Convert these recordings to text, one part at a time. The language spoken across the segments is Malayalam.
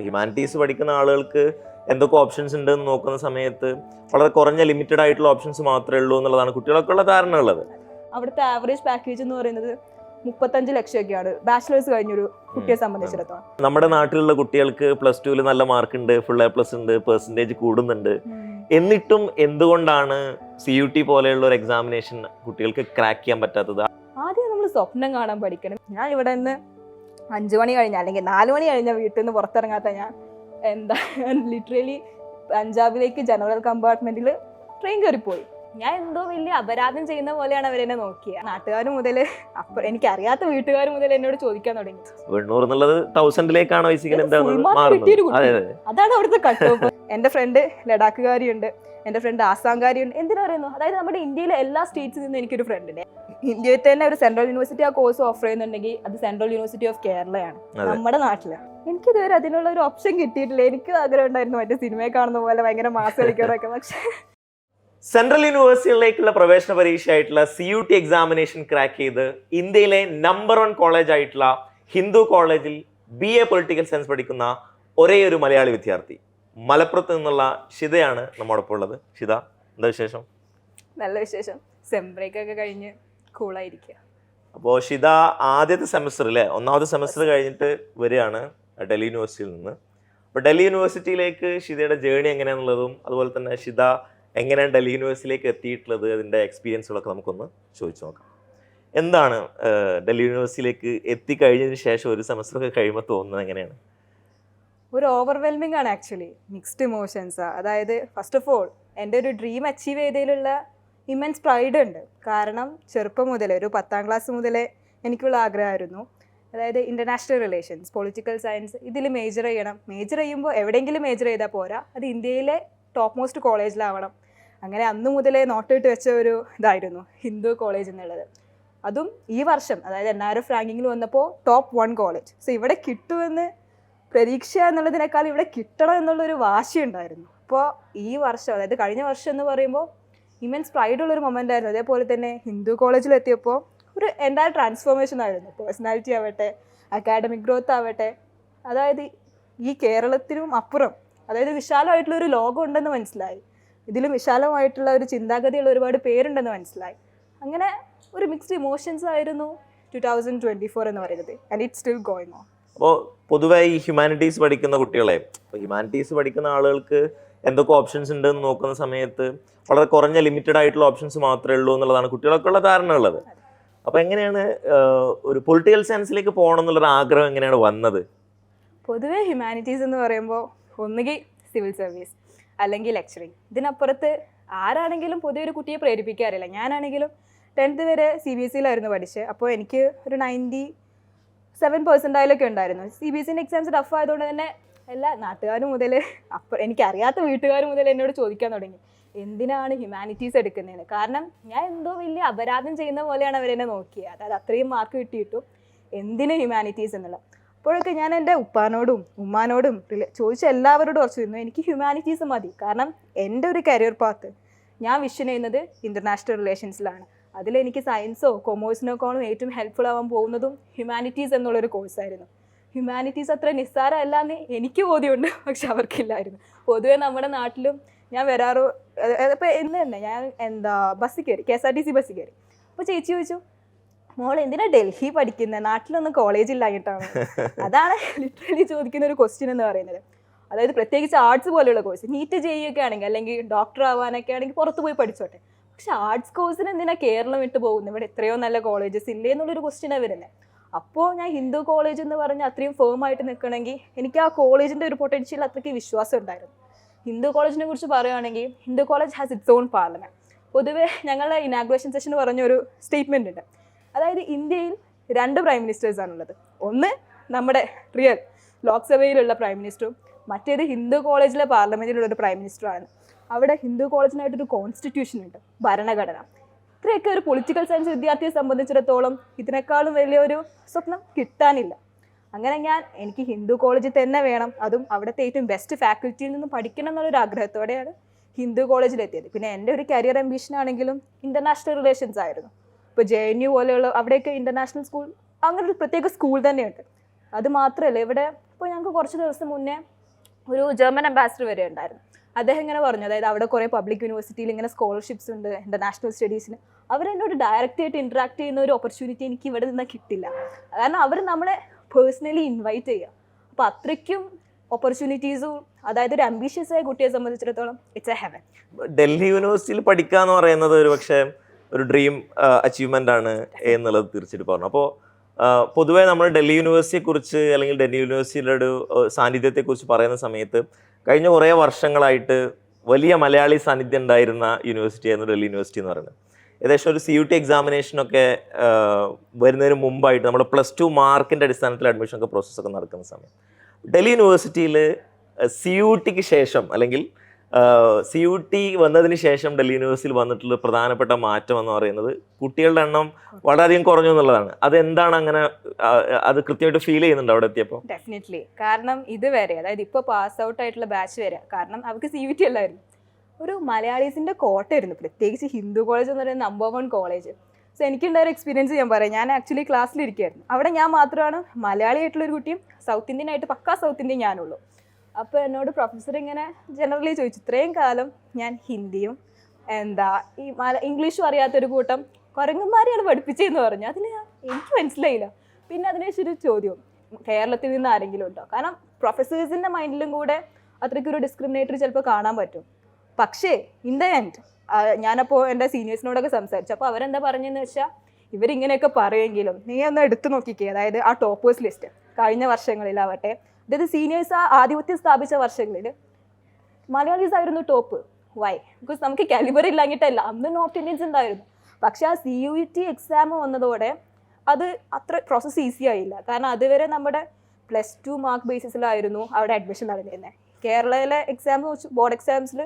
ഇപ്പോൾ ഹ്യൂമാനിറ്റീസ് പഠിക്കുന്ന ആളുകൾക്ക് എന്തൊക്കെ ഓപ്ഷൻസ് ഉണ്ട് എന്ന് നോക്കുന്ന സമയത്ത് വളരെ കുറഞ്ഞ ലിമിറ്റഡ് ആയിട്ടുള്ള ഓപ്ഷൻസ് മാത്രമേ ഉള്ളൂ എന്നുള്ളതാണ് കുട്ടികളൊക്കെ ഉള്ള ധാരണ ഉള്ളത്. അവിടുത്തെ ആവറേജ് പാക്കേജ് എന്ന് പറയുന്നത് മുപ്പത്തഞ്ച് ലക്ഷമൊക്കെയാണ്. ബാച്ചിലേഴ്സ് കഴിഞ്ഞൊരു കുട്ടിയെ സംബന്ധിച്ചിടത്തോളം. നമ്മുടെ നാട്ടിലുള്ള കുട്ടികൾക്ക് പ്ലസ് ടുവിൽ നല്ല മാർക്ക് ഉണ്ട് ഫുൾ എ പ്ലസ് ഉണ്ട് പെർസെന്റേജ് കൂടുന്നുണ്ട്. എന്നിട്ടും എന്തുകൊണ്ടാണ് സി യു ടി പോലെയുള്ള ഒരു എക്സാമിനേഷൻ കുട്ടികൾക്ക് ക്രാക്ക് ചെയ്യാൻ പറ്റാത്തത്? ആദ്യം നമ്മൾ സ്വപ്നം കാണാൻ പഠിക്കണം. ഞാൻ ഇവിടെ നിന്ന് അഞ്ചു മണി കഴിഞ്ഞ അല്ലെങ്കിൽ നാല് മണി കഴിഞ്ഞ വീട്ടിൽ നിന്ന് പുറത്തിറങ്ങാത്ത ഞാൻ എന്താ ലിറ്ററലി പഞ്ചാബിലേക്ക് ജനറൽ കമ്പാർട്ട്മെന്റിൽ ട്രെയിൻ കയറിപ്പോയി. ഞാൻ എന്തോ വലിയ അപരാധം ചെയ്യുന്ന പോലെയാണ് അവരെന്നെ നോക്കിയത് നാട്ടുകാർ മുതൽ അപ്പ എനിക്കറിയാത്ത വീട്ടുകാർ മുതൽ എന്നോട് ചോദിക്കാൻ തുടങ്ങി. എന്നുള്ളത് തൗസൻഡിലേക്കാണ് അതാണ് അവിടുത്തെ കട്ട് എന്റെ ഫ്രണ്ട് ലഡാക്കുകാരിയുണ്ട് എന്റെ ഫ്രണ്ട് ആസാംകാരിയുണ്ട് എന്തിനാ പറയുന്നു? അതായത് നമ്മുടെ ഇന്ത്യയിലെ എല്ലാ സ്റ്റേറ്റ്സിൽ നിന്നും എനിക്കൊരു ഫ്രണ്ട് ഉണ്ട്. ഇന്ത്യയിൽ തന്നെ ഒരു സെൻട്രൽ യൂണിവേഴ്സിറ്റി ആ കോഴ്സ് ഓഫർ ചെയ്യുന്നുണ്ടെങ്കിൽ അത് സെൻട്രൽ യൂണിവേഴ്സിറ്റി ഓഫ് കേരളയാണ്. നമ്മുടെ നാട്ടിലാണ്. എനിക്കിതുവരെ അതിനുള്ള ഒരു ഓപ്ഷൻ കിട്ടിയിട്ടില്ല. എനിക്ക് ആഗ്രഹം ഉണ്ടായിരുന്നു മറ്റേ സിനിമയെ കാണുന്ന പോലെ ഭയങ്കര മാസ് കളിക്കാറൊക്കെ പക്ഷേ സെൻട്രൽ യൂണിവേഴ്സിറ്റികളിലേക്കുള്ള പ്രവേശന പരീക്ഷയായിട്ടുള്ള C U T examination crack ചെയ്ത് ഇന്ത്യയിലെ നമ്പർ വൺ കോളേജ് ആയിട്ടുള്ള ഹിന്ദു കോളേജിൽ ബി എ പൊളിറ്റിക്കൽ സയൻസ് പഠിക്കുന്ന ഒരേ ഒരു മലയാളി വിദ്യാർത്ഥി. മലപ്പുറത്ത് നിന്നുള്ള ഷിതയാണ് നമ്മോടൊപ്പം ഉള്ളത്. ഷിത എന്താ വിശേഷം? നല്ല വിശേഷം. സെം ബ്രേക്ക് ഒക്കെ കഴിഞ്ഞ് കൂളായിരിക്കുക അപ്പോൾ ഷിത ആദ്യത്തെ സെമസ്റ്റർ അല്ലേ ഒന്നാമത്തെ സെമസ്റ്റർ കഴിഞ്ഞിട്ട് വരികയാണ് ഡൽഹി യൂണിവേഴ്സിറ്റിയിൽ നിന്ന്. അപ്പോൾ ഡൽഹി യൂണിവേഴ്സിറ്റിയിലേക്ക് ഷിതയുടെ ജേണി എങ്ങനെയാണെന്നുള്ളതും അതുപോലെ തന്നെ ഷിത എങ്ങനെയാണ് ഡൽഹി യൂണിവേഴ്സിറ്റിയിലേക്ക് എത്തിയിട്ടുള്ളത് അതിന്റെ എക്സ്പീരിയൻസുകളൊക്കെ നമുക്കൊന്ന് ചോദിച്ചു നോക്കാം. എന്താണ് ഡൽഹി യൂണിവേഴ്സിറ്റിയിലേക്ക് എത്തിക്കഴിഞ്ഞതിന് ശേഷം ഒരു സെമസ്റ്റർ ഒക്കെ കഴിയുമ്പോൾ തോന്നുന്നത് എങ്ങനെയാണ്? ഒരു ഓവർവെൽമിംഗ് ആണ് ആക്ച്വലി മിക്സ്ഡ് ഇമോഷൻസ് അതായത് ഫസ്റ്റ് ഓഫ് ഓൾ എന്റെ ഒരു ഡ്രീം അച്ചീവ് ചെയ്തതിലുള്ള ഇമൻസ് പ്രൈഡ് ഉണ്ട്. കാരണം ചെറുപ്പം മുതലേ ഒരു പത്താം ക്ലാസ് മുതലേ എനിക്കുള്ള ആഗ്രഹമായിരുന്നു. അതായത് ഇന്റർനാഷണൽ റിലേഷൻസ് പൊളിറ്റിക്കൽ സയൻസ് ഇതിൽ മേജർ ചെയ്യണം. മേജർ ചെയ്യുമ്പോൾ എവിടെയെങ്കിലും മേജർ ചെയ്താൽ പോരാ. അത് ഇന്ത്യയിലെ ടോപ്പ് മോസ്റ്റ് കോളേജിലാവണം അങ്ങനെ അന്ന് മുതലേ നോട്ടിട്ട് വെച്ച ഒരു ഇതായിരുന്നു ഹിന്ദു കോളേജ് എന്നുള്ളത്. അതും ഈ വർഷം അതായത് എൻ ആർ എഫ് റാങ്കിങ്ങിൽ വന്നപ്പോൾ ടോപ്പ് വൺ കോളേജ് സോ ഇവിടെ കിട്ടുമെന്ന് പ്രതീക്ഷ എന്നുള്ളതിനേക്കാൾ ഇവിടെ കിട്ടണം എന്നുള്ളൊരു വാശി ഉണ്ടായിരുന്നു അപ്പോൾ ഈ വർഷം അതായത് കഴിഞ്ഞ വർഷം എന്ന് പറയുമ്പോൾ ഇമൻസ് പ്രൈഡ് ഉള്ളൊരു മൊമെന്റ് ആയിരുന്നു. അതേപോലെ തന്നെ ഹിന്ദു കോളേജിലെത്തിയപ്പോൾ ഒരു എന്റെ ട്രാൻസ്ഫോർമേഷൻ ആയിരുന്നു. പേഴ്സണാലിറ്റി ആവട്ടെ അക്കാഡമിക് ഗ്രോത്ത് ആവട്ടെ അതായത് ഈ കേരളത്തിനും അപ്പുറം അതായത് വിശാലമായിട്ടുള്ള ഒരു ലോകം ഉണ്ടെന്ന് മനസ്സിലായി. ഇതിലും വിശാലമായിട്ടുള്ള ഒരു ചിന്താഗതിയുള്ള ഒരുപാട് പേരുണ്ടെന്ന് മനസ്സിലായി. അങ്ങനെ ഒരു മിക്സ്ഡ് ഇമോഷൻസ് ആയിരുന്നു ടു തൗസൻഡ് ട്വന്റി ഫോർ എന്ന് പറയുന്നത് and it still going on അപ്പോൾ പൊതുവെ ഈ ഹ്യൂമാനിറ്റീസ് പഠിക്കുന്ന കുട്ടികളെ ഹ്യൂമാനിറ്റീസ് പഠിക്കുന്ന ആളുകൾക്ക് എന്തൊക്കെ ഓപ്ഷൻസ് ഉണ്ട് എന്ന് നോക്കുന്ന സമയത്ത് വളരെ കുറഞ്ഞ ലിമിറ്റഡ് ആയിട്ടുള്ള ഓപ്ഷൻസ് മാത്രമേ ഉള്ളൂ എന്നുള്ളതാണ് കുട്ടികളൊക്കെ ഉള്ള ധാരണ ഉള്ളത്. അപ്പോൾ എങ്ങനെയാണ് ഒരു പൊളിറ്റിക്കൽ സയൻസിലേക്ക് പോകണം എന്നുള്ളൊരു ആഗ്രഹം എങ്ങനെയാണ് വന്നത്? പൊതുവെ ഹ്യൂമാനിറ്റീസ് എന്ന് പറയുമ്പോൾ ഒന്നുകിൽ സിവിൽ സർവീസ് അല്ലെങ്കിൽ ലെക്ചറിങ് ഇതിനപ്പുറത്ത് ആരാണെങ്കിലും പൊതുവെ ഒരു കുട്ടിയെ പ്രേരിപ്പിക്കാറില്ല. ഞാനാണെങ്കിലും ടെൻത്ത് വരെ സി ബി എസ് സിയിലായിരുന്നു പഠിച്ചത്. അപ്പോൾ എനിക്ക് ഒരു നയന്റി സെവൻ പെർസെന്റൈലൊക്കെ ഉണ്ടായിരുന്നു. സി ബി എസ് സിന്റെ എക്സാംസ് ടഫ് ആയതുകൊണ്ട് തന്നെ എല്ലാ നാട്ടുകാരും മുതൽ അപ്പം എനിക്കറിയാത്ത വീട്ടുകാർ മുതൽ എന്നോട് ചോദിക്കാൻ തുടങ്ങി. എന്തിനാണ് ഹ്യൂമാനിറ്റീസ് എടുക്കുന്നതെന്ന് കാരണം ഞാൻ എന്തോ വലിയ അപരാധം ചെയ്യുന്ന പോലെയാണ് അവരെന്നെ നോക്കിയത് അതായത് അത്രയും മാർക്ക് കിട്ടിയിട്ടും എന്തിന് ഹ്യൂമാനിറ്റീസ് എന്നുള്ളത്? അപ്പോഴൊക്കെ ഞാൻ എന്റെ ഉപ്പാനോടും ഉമ്മാനോടും ചോദിച്ച എല്ലാവരോടും കുറച്ച് എനിക്ക് ഹ്യൂമാനിറ്റീസ് മതി. കാരണം എന്റെ ഒരു കരിയർ പാത്ത് ഞാൻ വിഷൻ ചെയ്യുന്നത് ഇന്റർനാഷണൽ റിലേഷൻസിലാണ് അതിലെനിക്ക് സയൻസോ കൊമേഴ്സിനോക്കാളും ഏറ്റവും ഹെൽപ്ഫുൾ ആവാൻ പോകുന്നതും ഹ്യൂമാനിറ്റീസ് എന്നുള്ളൊരു കോഴ്സായിരുന്നു ഹ്യൂമാനിറ്റീസ് അത്ര നിസ്സാരമല്ല എന്ന് എനിക്ക് ബോധ്യമുണ്ട് പക്ഷെ അവർക്കില്ലായിരുന്നു. പൊതുവേ നമ്മുടെ നാട്ടിലും ഞാൻ വരാറോ അപ്പോൾ എന്ന് തന്നെ ഞാൻ എന്താ ബസ് കയറി K S R T C ബസ്സിൽ കയറി. അപ്പോൾ ചേച്ചി ചോദിച്ചു മോൾ എന്തിനാ ഡൽഹി പഠിക്കുന്നത് നാട്ടിലൊന്നും കോളേജ് ഇല്ലായിട്ടാണ് അതാണ് ലിറ്ററലി ചോദിക്കുന്ന ഒരു ക്വസ്റ്റ്യൻ എന്ന് പറയുന്നത്. അതായത് പ്രത്യേകിച്ച് ആർട്സ് പോലെയുള്ള കോഴ്സ് നീറ്റ് ചെയ്യുകയൊക്കെ ആണെങ്കിൽ അല്ലെങ്കിൽ ഡോക്ടർ ആവാനൊക്കെ ആണെങ്കിൽ പുറത്ത് പോയി പഠിച്ചോട്ടെ. പക്ഷെ ആർട്സ് കോഴ്സിന് എന്തിനാ കേരളം വിട്ട് പോകുന്നത് ഇവിടെ എത്രയോ നല്ല കോളേജസ് ഇല്ലേ എന്നുള്ളൊരു ക്വസ്റ്റ്യനാണ് വരുന്നത് അപ്പോൾ ഞാൻ ഹിന്ദു കോളേജ് എന്ന് പറഞ്ഞ് അത്രയും ഫേം ആയിട്ട് നിൽക്കണമെങ്കിൽ എനിക്ക് ആ കോളേജിന്റെ ഒരു പൊട്ടൻഷ്യൽ അത്രയ്ക്ക് വിശ്വാസം ഉണ്ടായിരുന്നു. ഹിന്ദു കോളേജിനെ കുറിച്ച് പറയുകയാണെങ്കിൽ Hindu College has its own parliament പൊതുവേ ഞങ്ങളുടെ ഇനാഗ്രേഷൻ സെഷൻ പറഞ്ഞ ഒരു സ്റ്റേറ്റ്മെന്റ് ഉണ്ട്. അതായത് ഇന്ത്യയിൽ രണ്ട് പ്രൈം മിനിസ്റ്റേഴ്സ് ഉള്ളത് ഒന്ന് നമ്മുടെ റിയൽ ലോക്സഭയിലുള്ള പ്രൈം മിനിസ്റ്ററും മറ്റേത് ഹിന്ദു കോളേജിലെ പാർലമെന്റിലുള്ള ഒരു പ്രൈം മിനിസ്റ്ററാണ് അവിടെ ഹിന്ദു കോളേജിനായിട്ടൊരു കോൺസ്റ്റിറ്റ്യൂഷൻ ഉണ്ട് ഭരണഘടന. ഇത്രയൊക്കെ ഒരു പൊളിറ്റിക്കൽ സയൻസ് വിദ്യാർത്ഥിയെ സംബന്ധിച്ചിടത്തോളം ഇതിനേക്കാളും വലിയൊരു സ്വപ്നം കിട്ടാനില്ല. അങ്ങനെ ഞാൻ എനിക്ക് ഹിന്ദു കോളേജിൽ തന്നെ വേണം അതും അവിടുത്തെ ഏറ്റവും ബെസ്റ്റ് ഫാക്കൽറ്റിയിൽ നിന്നും പഠിക്കണം എന്നുള്ളൊരു ആഗ്രഹത്തോടെയാണ് ഹിന്ദു കോളേജിലെത്തിയത് പിന്നെ എന്റെ ഒരു കരിയർ അംബീഷൻ ആണെങ്കിലും ഇന്റർനാഷണൽ റിലേഷൻസ് ആയിരുന്നു. ഇപ്പോൾ ജെ എൻ യു പോലെയുള്ള അവിടെയൊക്കെ ഇന്റർനാഷണൽ സ്കൂൾ അങ്ങനെ ഒരു പ്രത്യേക സ്കൂൾ തന്നെയുണ്ട്. അത് മാത്രമല്ല ഇവിടെ ഇപ്പോൾ ഞങ്ങൾക്ക് കുറച്ച് ദിവസം മുന്നേ ഒരു ജർമ്മൻ അംബാസിഡർ വരെ ഉണ്ടായിരുന്നു. അദ്ദേഹം ഇങ്ങനെ പറഞ്ഞു. അതായത് അവിടെ കുറേ പബ്ലിക് യൂണിവേഴ്സിറ്റിയിൽ ഇങ്ങനെ സ്കോളർഷിപ്സ് ഉണ്ട് ഇന്റർനാഷണൽ സ്റ്റഡീസിന് അവരെന്നോട് ഡയറക്റ്റ് ആയിട്ട് ഇന്ററാക്ട് ചെയ്യുന്ന ഒരു ഓപ്പർച്യൂണിറ്റി എനിക്ക് ഇവിടെ നിന്ന് കിട്ടില്ല. കാരണം അവർ നമ്മളെ പേഴ്സണലി ഇൻവൈറ്റ് ചെയ്യുക. അപ്പോൾ അത്രയ്ക്കും ഓപ്പർച്യൂണിറ്റീസും അതായത് ഒരു അംബീഷ്യസ് ആയ കുട്ടിയെ സംബന്ധിച്ചിടത്തോളം ഇറ്റ്സ് എ ഹെവൻ ഡൽഹി യൂണിവേഴ്സിറ്റിയിൽ പഠിക്കുക എന്ന് പറയുന്നത് ഒരു പക്ഷേ ഒരു ഡ്രീം അച്ചീവ്മെന്റ് ആണ് എന്നുള്ളത് തീർച്ചയായിട്ടും പറഞ്ഞു. അപ്പോൾ പൊതുവേ നമ്മൾ ഡൽഹി യൂണിവേഴ്സിറ്റിയെക്കുറിച്ച് അല്ലെങ്കിൽ ഡൽഹി യൂണിവേഴ്സിറ്റിയുടെ ഒരു സാന്നിധ്യത്തെക്കുറിച്ച് പറയുന്ന സമയത്ത് കഴിഞ്ഞ കുറേ വർഷങ്ങളായിട്ട് വലിയ മലയാളി സാന്നിധ്യം ഉണ്ടായിരുന്ന യൂണിവേഴ്സിറ്റി ആയിരുന്നു ഡൽഹി യൂണിവേഴ്സിറ്റി എന്ന് പറയുന്നത്. ഏകദേശം ഒരു സി യു ടി എക്സാമിനേഷനൊക്കെ വരുന്നതിന് മുമ്പായിട്ട് നമ്മൾ പ്ലസ് ടു മാർക്കിന്റെ അടിസ്ഥാനത്തിൽ അഡ്മിഷൻ ഒക്കെ പ്രോസസ്സൊക്കെ നടക്കുന്ന സമയം. ഡൽഹി യൂണിവേഴ്സിറ്റിയിൽ സി യു ടിക്ക് ശേഷം അല്ലെങ്കിൽ സി യു ടി വന്നതിന് ശേഷം ഡൽഹി യൂണിവേഴ്സിറ്റിയിൽ വന്നിട്ടുള്ള പ്രധാനപ്പെട്ട മാറ്റം എന്ന് പറയുന്നത് കുട്ടികളുടെ എണ്ണം വളരെയധികം കുറഞ്ഞു എന്നുള്ളതാണ്. അതെന്താണ് അങ്ങനെ അത് കൃത്യമായിട്ട് ഫീൽ ചെയ്യുന്നുണ്ട് അവിടെ എത്തിയപ്പോൾ ഡെഫിനറ്റ്ലി കാരണം ഇതുവരെ അതായത് ഇപ്പോൾ പാസ് ഔട്ട് ആയിട്ടുള്ള ബാച്ച് വരെ കാരണം അവർക്ക് സി യു ടി അല്ലായിരുന്നു. ഒരു മലയാളീസിന്റെ കോട്ടയായിരുന്നു പ്രത്യേകിച്ച് ഹിന്ദു കോളേജ് എന്ന് പറയുന്നത് നമ്പർ വൺ കോളേജ് സോ എനിക്കുണ്ടായ ഒരു എക്സ്പീരിയൻസ് ഞാൻ പറയാം. ഞാൻ ആക്ച്വലി ക്ലാസ്സിലിരിക്കുകയായിരുന്നു അവിടെ ഞാൻ മാത്രമാണ് മലയാളി ആയിട്ടുള്ള ഒരു കുട്ടിയും സൗത്ത് ഇന്ത്യൻ ആയിട്ട് പക്കാ സൗത്ത് ഇന്ത്യൻ ഞാനുള്ളൂ. അപ്പോൾ എന്നോട് പ്രൊഫസർ ഇങ്ങനെ ജനറലി ചോദിച്ചു ഇത്രയും കാലം ഞാൻ ഹിന്ദിയും എന്താ ഈ മല ഇംഗ്ലീഷും അറിയാത്തൊരു കൂട്ടം കുരങ്ങന്മാരെയാണ് പഠിപ്പിച്ചതെന്ന് പറഞ്ഞു. അതിന് എനിക്ക് മനസ്സിലായില്ല. പിന്നെ അതിനുശേഷം ഒരു ചോദ്യം കേരളത്തിൽ നിന്ന് ആരെങ്കിലും ഉണ്ടോ? കാരണം പ്രൊഫസേഴ്സിന്റെ മൈൻഡിലും കൂടെ അത്രയ്ക്കൊരു ഡിസ്ക്രിമിനേറ്ററി ചിലപ്പോൾ കാണാൻ പറ്റും. പക്ഷേ ഇൻ ദ എൻഡ് ഞാനപ്പോൾ എന്റെ സീനിയേഴ്സിനോടൊക്കെ സംസാരിച്ചു. അപ്പോൾ അവരെന്താ പറഞ്ഞതെന്ന് വെച്ചാൽ ഇവരിങ്ങനെയൊക്കെ പറയുമെങ്കിലും നീ ഒന്ന് എടുത്തു നോക്കിക്കേ. അതായത് ആ ടോപ്പേഴ്സ് ലിസ്റ്റ് കഴിഞ്ഞ വർഷങ്ങളിലാവട്ടെ അതായത് സീനിയേഴ്സ് ആ ആധിപത്യം സ്ഥാപിച്ച വർഷങ്ങളിൽ മലയാളീസ് ആയിരുന്നു ടോപ്പ് വൈ ബിക്കോസ് നമുക്ക് കാലിബർ ഇല്ലാഞ്ഞിട്ടല്ല. അന്ന് നോർത്ത് ഇന്ത്യൻസ് ഉണ്ടായിരുന്നു. പക്ഷെ ആ C U E T exam വന്നതോടെ അത് അത്ര പ്രോസസ്സ് ഈസി ആയില്ല. കാരണം അതുവരെ നമ്മുടെ പ്ലസ് ടു മാർക്ക് ബേസിസിലായിരുന്നു അവിടെ അഡ്മിഷൻ നടന്നിരുന്നത് കേരളയിലെ എക്സാം ബോർഡ് എക്സാംസിൽ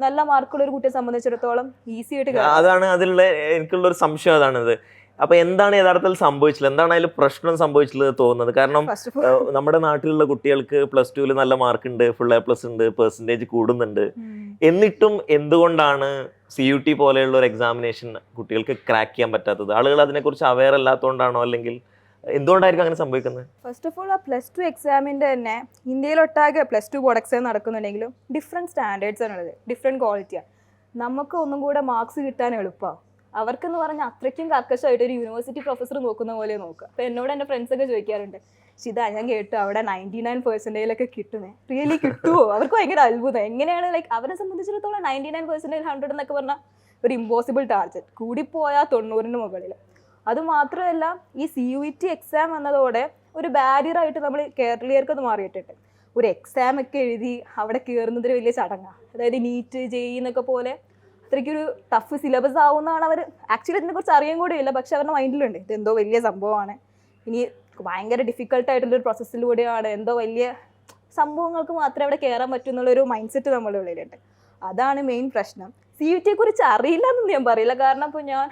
നല്ല മാർക്കുള്ള ഒരു കുട്ടിയെ സംബന്ധിച്ചിടത്തോളം ഈസി ആയിട്ട്. അതാണ് അതിലുള്ള എനിക്കുള്ള ഒരു സംശയം അതാണിത്. അപ്പൊ എന്താണ് യഥാർത്ഥത്തിൽ സംഭവിച്ചത് എന്താണ് അതിൽ പ്രശ്നം സംഭവിച്ചിട്ടുള്ളത് തോന്നുന്നത്? കാരണം നമ്മുടെ നാട്ടിലുള്ള കുട്ടികൾക്ക് പ്ലസ് ടുവിൽ നല്ല മാർക്ക് ഉണ്ട് ഫുൾ എ പ്ലസ് ഉണ്ട് പെർസെന്റേജ് കൂടുന്നുണ്ട്. എന്നിട്ടും എന്തുകൊണ്ടാണ് സി യു ടി പോലെയുള്ള ഒരു എക്സാമിനേഷൻ കുട്ടികൾക്ക് ക്രാക്ക് ചെയ്യാൻ പറ്റാത്തത്? ആളുകൾ അതിനെക്കുറിച്ച് അവെയർ അല്ലാത്തതുകൊണ്ടാണോ അല്ലെങ്കിൽ എന്തുകൊണ്ടായിരിക്കും അങ്ങനെ സംഭവിക്കുന്നത്? ഫസ്റ്റ് ഓഫ് ഓൾ ആ പ്ലസ് ടു എക്സാമിന്റെ തന്നെ ഇന്ത്യയിലൊട്ടാകെ പ്ലസ് ടു ബോർഡ് എക്സാം നടക്കുന്നുണ്ടെങ്കിലും ഡിഫറെന്റ് സ്റ്റാൻഡേർഡ്സ് ആണുള്ളത് ഡിഫറെന്റ് ക്വാളിറ്റിയാണ് നമുക്ക് ഒന്നും കൂടെ മാർക്സ് കിട്ടാൻ എളുപ്പമാണ് അവർക്കെന്ന് പറഞ്ഞാൽ അത്രയ്ക്കും കർക്കശമായിട്ട് ഒരു യൂണിവേഴ്സിറ്റി പ്രൊഫസർ നോക്കുന്ന പോലെ നോക്കുക അപ്പോൾ എന്നോട് ഫ്രണ്ട്സ് ഒക്കെ ചോദിക്കാറുണ്ട് ശിത ഞാൻ കേട്ടു അവിടെ നയന്റി നയൻ പെർസെന്റേജിലൊക്കെ കിട്ടുന്നേ. റിയലി കിട്ടുമോ അവർക്ക് ഭയങ്കര അത്ഭുതം. എങ്ങനെയാണ് ലൈക്ക് അവരെ സംബന്ധിച്ചിടത്തോളം നയന്റി നയൻ പെർസെന്റേജ് ഹൺഡ്രഡ് എന്നൊക്കെ പറഞ്ഞാൽ ഒരു ഇമ്പോസിബിൾ ടാർഗറ്റ് കൂടിപ്പോയാൽ തൊണ്ണൂറിന് മുകളിൽ അതുമാത്രമല്ല ഈ സി യു ടി എക്സാം വന്നതോടെ ഒരു ബാരിയർ ആയിട്ട് നമ്മൾ കേരളീയർക്ക് അത് മാറിയിട്ടുണ്ട്. ഒരു എക്സാം ഒക്കെ എഴുതി അവിടെ കയറുന്നതൊരു വലിയ ചടങ്ങാണ് അതായത് നീറ്റ് ജെഇ എന്നൊക്കെ പോലെ അത്രയ്ക്കൊരു ടഫ് സിലബസ് ആവുന്നതാണ് അവർ ആക്ച്വലി ഇതിനെക്കുറിച്ച് അറിയാൻ കൂടെ ഇല്ല പക്ഷെ അവരുടെ മൈൻഡിലുണ്ട് ഇതെന്തോ വലിയ സംഭവമാണ്. ഇനി ഭയങ്കര ഡിഫിക്കൽട്ടായിട്ടുള്ളൊരു പ്രോസസ്സിലൂടെയാണ് എന്തോ വലിയ സംഭവങ്ങൾക്ക് മാത്രമേ അവിടെ കയറാൻ പറ്റൂ എന്നുള്ളൊരു മൈൻഡ് സെറ്റ് നമ്മുടെ ഉള്ളിലുണ്ട്. അതാണ് മെയിൻ പ്രശ്നം. സി യു ടിയെ കുറിച്ച് അറിയില്ല എന്നൊന്നും ഞാൻ പറയില്ല. കാരണം ഇപ്പോൾ ഞാൻ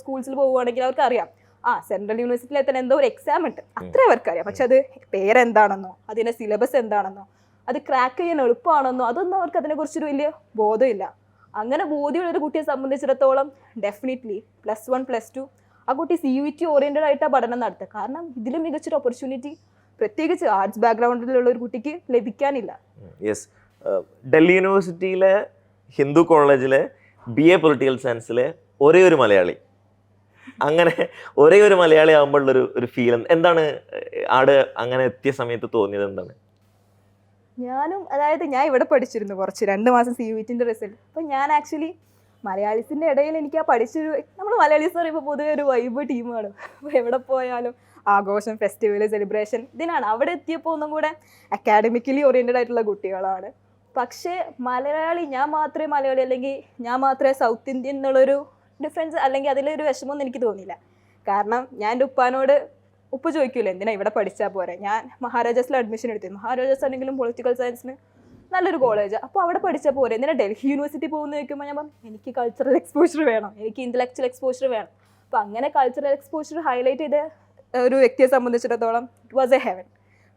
സ്കൂൾസിൽ പോവുകയാണെങ്കിൽ അവർക്ക് അറിയാം ആ സെൻട്രൽ യൂണിവേഴ്സിറ്റിയിൽ എത്താൻ എന്തോ ഒരു എക്സാം ഉണ്ട്. അത്രേ അവർക്ക് അറിയാം പക്ഷെ അത് പേരെന്താണെന്നോ അതിന്റെ സിലബസ് എന്താണെന്നോ അത് ക്രാക്ക് ചെയ്യാൻ എളുപ്പമാണെന്നോ അതൊന്നും അവർക്ക് അതിനെക്കുറിച്ചൊരു വലിയ ബോധമില്ല. അങ്ങനെ ബോധ്യമുള്ള ഒരു കുട്ടിയെ സംബന്ധിച്ചിടത്തോളം definitely plus one plus two ആ കുട്ടി സി യു ടി ഓറിയന്റഡ് ആയിട്ടാണ് പഠനം നടത്തുക. കാരണം ഇതിലും മികച്ചൊരു ഓപ്പർച്യൂണിറ്റി പ്രത്യേകിച്ച് ആർട്സ് ബാക്ക്ഗ്രൗണ്ടിലുള്ള ഒരു കുട്ടിക്ക് ലഭിക്കാനില്ല. യെസ് ഡൽഹി യൂണിവേഴ്സിറ്റിയിലെ ഹിന്ദു കോളേജിലെ ബി എ പൊളിറ്റിക്കൽ സയൻസിലെ ഒരേ ഒരു മലയാളി. അങ്ങനെ ഒരേ ഒരു മലയാളി ആകുമ്പോഴുള്ളൊരു ഒരു ഫീൽ എന്താണ് ആട് അങ്ങനെ എത്തിയ സമയത്ത് തോന്നിയത് എന്താണ്? ഞാനും അതായത് ഞാൻ ഇവിടെ പഠിച്ചിരുന്നു കുറച്ച് രണ്ട് മാസം സി ടിന്റെ റിസൾട്ട് അപ്പോൾ ഞാൻ ആക്ച്വലി മലയാളീസിന്റെ ഇടയിൽ എനിക്ക് ആ പഠിച്ചൊരു നമ്മൾ മലയാളീസ് പറയുമ്പോൾ പൊതുവെ ഒരു വൈബ് ടീമാണ് അപ്പോൾ എവിടെ പോയാലും ആഘോഷം ഫെസ്റ്റിവൽ സെലിബ്രേഷൻ ഇതിനാണ്. അവിടെ എത്തിയപ്പോൾ ഒന്നും കൂടെ അക്കാഡമിക്കലി ഓറിയന്റഡ് ആയിട്ടുള്ള കുട്ടികളാണ്. പക്ഷേ മലയാളി ഞാൻ മാത്രമേ മലയാളി അല്ലെങ്കിൽ ഞാൻ മാത്രമേ സൗത്ത് ഇന്ത്യൻ എന്നുള്ളൊരു ഡിഫറൻസ് അല്ലെങ്കിൽ അതിലൊരു വിഷമമൊന്നും എനിക്ക് തോന്നിയില്ല. കാരണം ഞാൻ എന്റെ ഉപ്പാനോട് ഉപ്പ് ചോദിക്കൂലേ? എന്തിനാ ഇവിടെ പഠിച്ചാൽ പോരെ? ഞാൻ മഹാരാജാസിൽ അഡ്മിഷൻ എടുത്തു മഹാരാജാസ് ആണെങ്കിലും പൊളിറ്റിക്കൽ സയൻസിന് നല്ലൊരു കോളേജ് അപ്പോൾ അവിടെ പഠിച്ചാൽ പോരെ? എന്തിനാ ഡൽഹി യൂണിവേഴ്സിറ്റി പോകുന്ന ചോദിക്കുമ്പോൾ ഞാൻ പറഞ്ഞു എനിക്ക് കൾച്ചറൽ എക്സ്പോഷർ വേണം. എനിക്ക് ഇന്റലക്ച്വൽ എക്സ്പോഷർ വേണം. അപ്പോൾ അങ്ങനെ കൾച്ചറൽ എക്സ്പോഷർ ഹൈലൈറ്റ് ചെയ്ത ഒരു വ്യക്തിയെ സംബന്ധിച്ചിടത്തോളം it was a heaven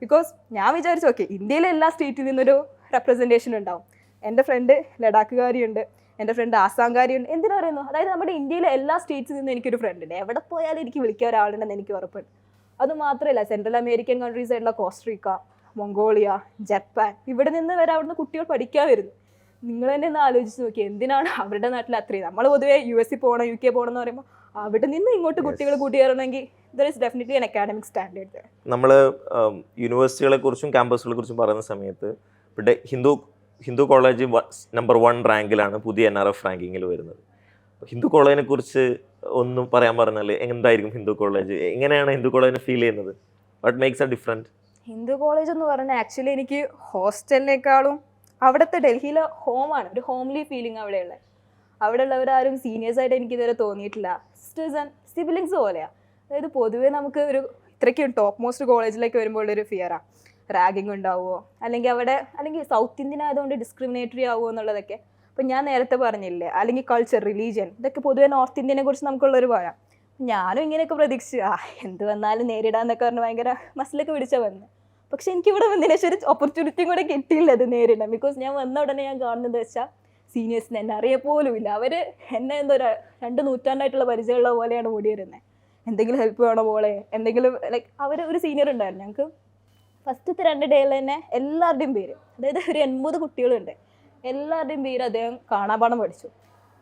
because ഞാൻ വിചാരിച്ചു ഓക്കെ ഇന്ത്യയിലെ എല്ലാ സ്റ്റേറ്റിൽ നിന്നൊരു റെപ്രസെന്റേഷൻ ഉണ്ടാവും. എന്റെ ഫ്രണ്ട് ലഡാക്കുകാരിയുണ്ട്. എന്റെ ഫ്രണ്ട് ആസാംകാരിയുണ്ട്. എന്തിനാ പറയുന്നു? അതായത് നമ്മുടെ ഇന്ത്യയിലെ എല്ലാ സ്റ്റേറ്റ്സിൽ നിന്നും എനിക്കൊരു ഫ്രണ്ട് ഉണ്ട്. എവിടെ പോയാലും എനിക്ക് വിളിക്കാൻ ഒരാളുണ്ടെന്ന് എനിക്ക് ഉറപ്പുണ്ട്. അത് മാത്രമല്ല സെൻട്രൽ അമേരിക്കൻ കൺട്രീസ് ആയിട്ടുള്ള കോസ്ട്രിക്ക മംഗോളിയ ജപ്പാൻ ഇവിടെ നിന്ന് വരെ അവിടുന്ന് കുട്ടികൾ പഠിക്കാൻ വരുന്നു നിങ്ങൾ തന്നെ ഒന്ന് ആലോചിച്ച് നോക്കി എന്തിനാണ് അവരുടെ നാട്ടിൽ അത്രയും? നമ്മൾ പൊതുവേ യു എസ് സി പോകണം യു കെ പോകണം എന്ന് പറയുമ്പോൾ അവിടെ നിന്ന് ഇങ്ങോട്ട് കുട്ടികൾ കൂട്ടിയേറണമെങ്കിൽ there is definitely an academic standard നമ്മൾ യൂണിവേഴ്സിറ്റികളെ കുറിച്ചും ക്യാമ്പസുകളെ കുറിച്ചും പറയുന്ന സമയത്ത് ഇവിടെ Hindu Hindu College number one റാങ്കിലാണ് പുതിയ എൻ ആർ എഫ് റാങ്കിങ്ങിൽ വരുന്നത്. ഹിന്ദു കോളേജിനെ കുറിച്ച് ഒന്നും പറയാൻ പറഞ്ഞാൽ എന്തായിരിക്കും ഹിന്ദു കോളേജ്? എങ്ങനെയാണ് ഹിന്ദു കോളേജിനെ ഫീൽ ചെയ്യുന്നത്? What makes a different Hindu College എന്ന് പറഞ്ഞാൽ ആക്ച്വലി എനിക്ക് ഹോസ്റ്റലിനേക്കാളും അവിടുത്തെ ഡൽഹിയിലെ ഹോമാണ് ഒരു ഹോംലി ഫീലിംഗ് അവിടെയുള്ളത്. അവിടെ ഉള്ളവരാരും സീനിയേഴ്സ് ആയിട്ട് എനിക്ക് ഇതുവരെ തോന്നിയിട്ടില്ല. സിസ്റ്റേഴ്സ് ആൻഡ് സിബിലിങ്സ് പോലെയാണ് അതായത് പൊതുവേ നമുക്ക് ഒരു ഇത്രയ്ക്കും ടോപ്പ് മോസ്റ്റ് കോളേജിലേക്ക് വരുമ്പോൾ ഒരു ഫിയറാണ് റാഗിങ് ഉണ്ടാവുമോ അല്ലെങ്കിൽ അവിടെ അല്ലെങ്കിൽ സൗത്ത് ഇന്ത്യൻ ആയതുകൊണ്ട് ഡിസ്ക്രിമിനേറ്ററി ആവുമോ എന്നുള്ളതൊക്കെ. അപ്പം ഞാൻ നേരത്തെ പറഞ്ഞില്ലേ അല്ലെങ്കിൽ കൾച്ചർ റിലീജിയൻ ഇതൊക്കെ പൊതുവേ നോർത്ത് ഇന്ത്യനെ കുറിച്ച് നമുക്കുള്ളൊരു ഭയം ഞാനും ഇങ്ങനെയൊക്കെ പ്രതീക്ഷിച്ചു. ആ എന്ത് വന്നാലും നേരിടാന്നൊക്കെ പറഞ്ഞ് ഭയങ്കര മസിലൊക്കെ പിടിച്ച വന്ന്. പക്ഷെ എനിക്ക് ഇവിടെ വന്നതിന് ഒരു ഓപ്പർച്യൂണിറ്റിയും കൂടെ കിട്ടിയില്ല അത് നേരിടാൻ. ബിക്കോസ് ഞാൻ വന്ന ഉടനെ ഞാൻ കാണുന്നത് വെച്ചാൽ സീനിയേഴ്സിനെ എന്നെ അറിയ പോലും ഇല്ല അവർ എന്നെ എന്തോ രണ്ട് നൂറ്റാണ്ടായിട്ടുള്ള പരിചയമുള്ള പോലെയാണ് ഓടി വരുന്നത് എന്തെങ്കിലും ഹെൽപ്പ് വേണോ പോളെ എന്തെങ്കിലും ലൈക്ക് അവർ ഒരു സീനിയർ ഉണ്ടായിരുന്നു. ഞങ്ങൾക്ക് ഫസ്റ്റത്തെ രണ്ട് ഡേയിൽ തന്നെ എല്ലാവരുടെയും പേര് അതായത് ഒരു എൺപത് കുട്ടികളുണ്ട്. എല്ലാവരുടെയും പേര് അദ്ദേഹം കാണാപാഠം പഠിച്ചു.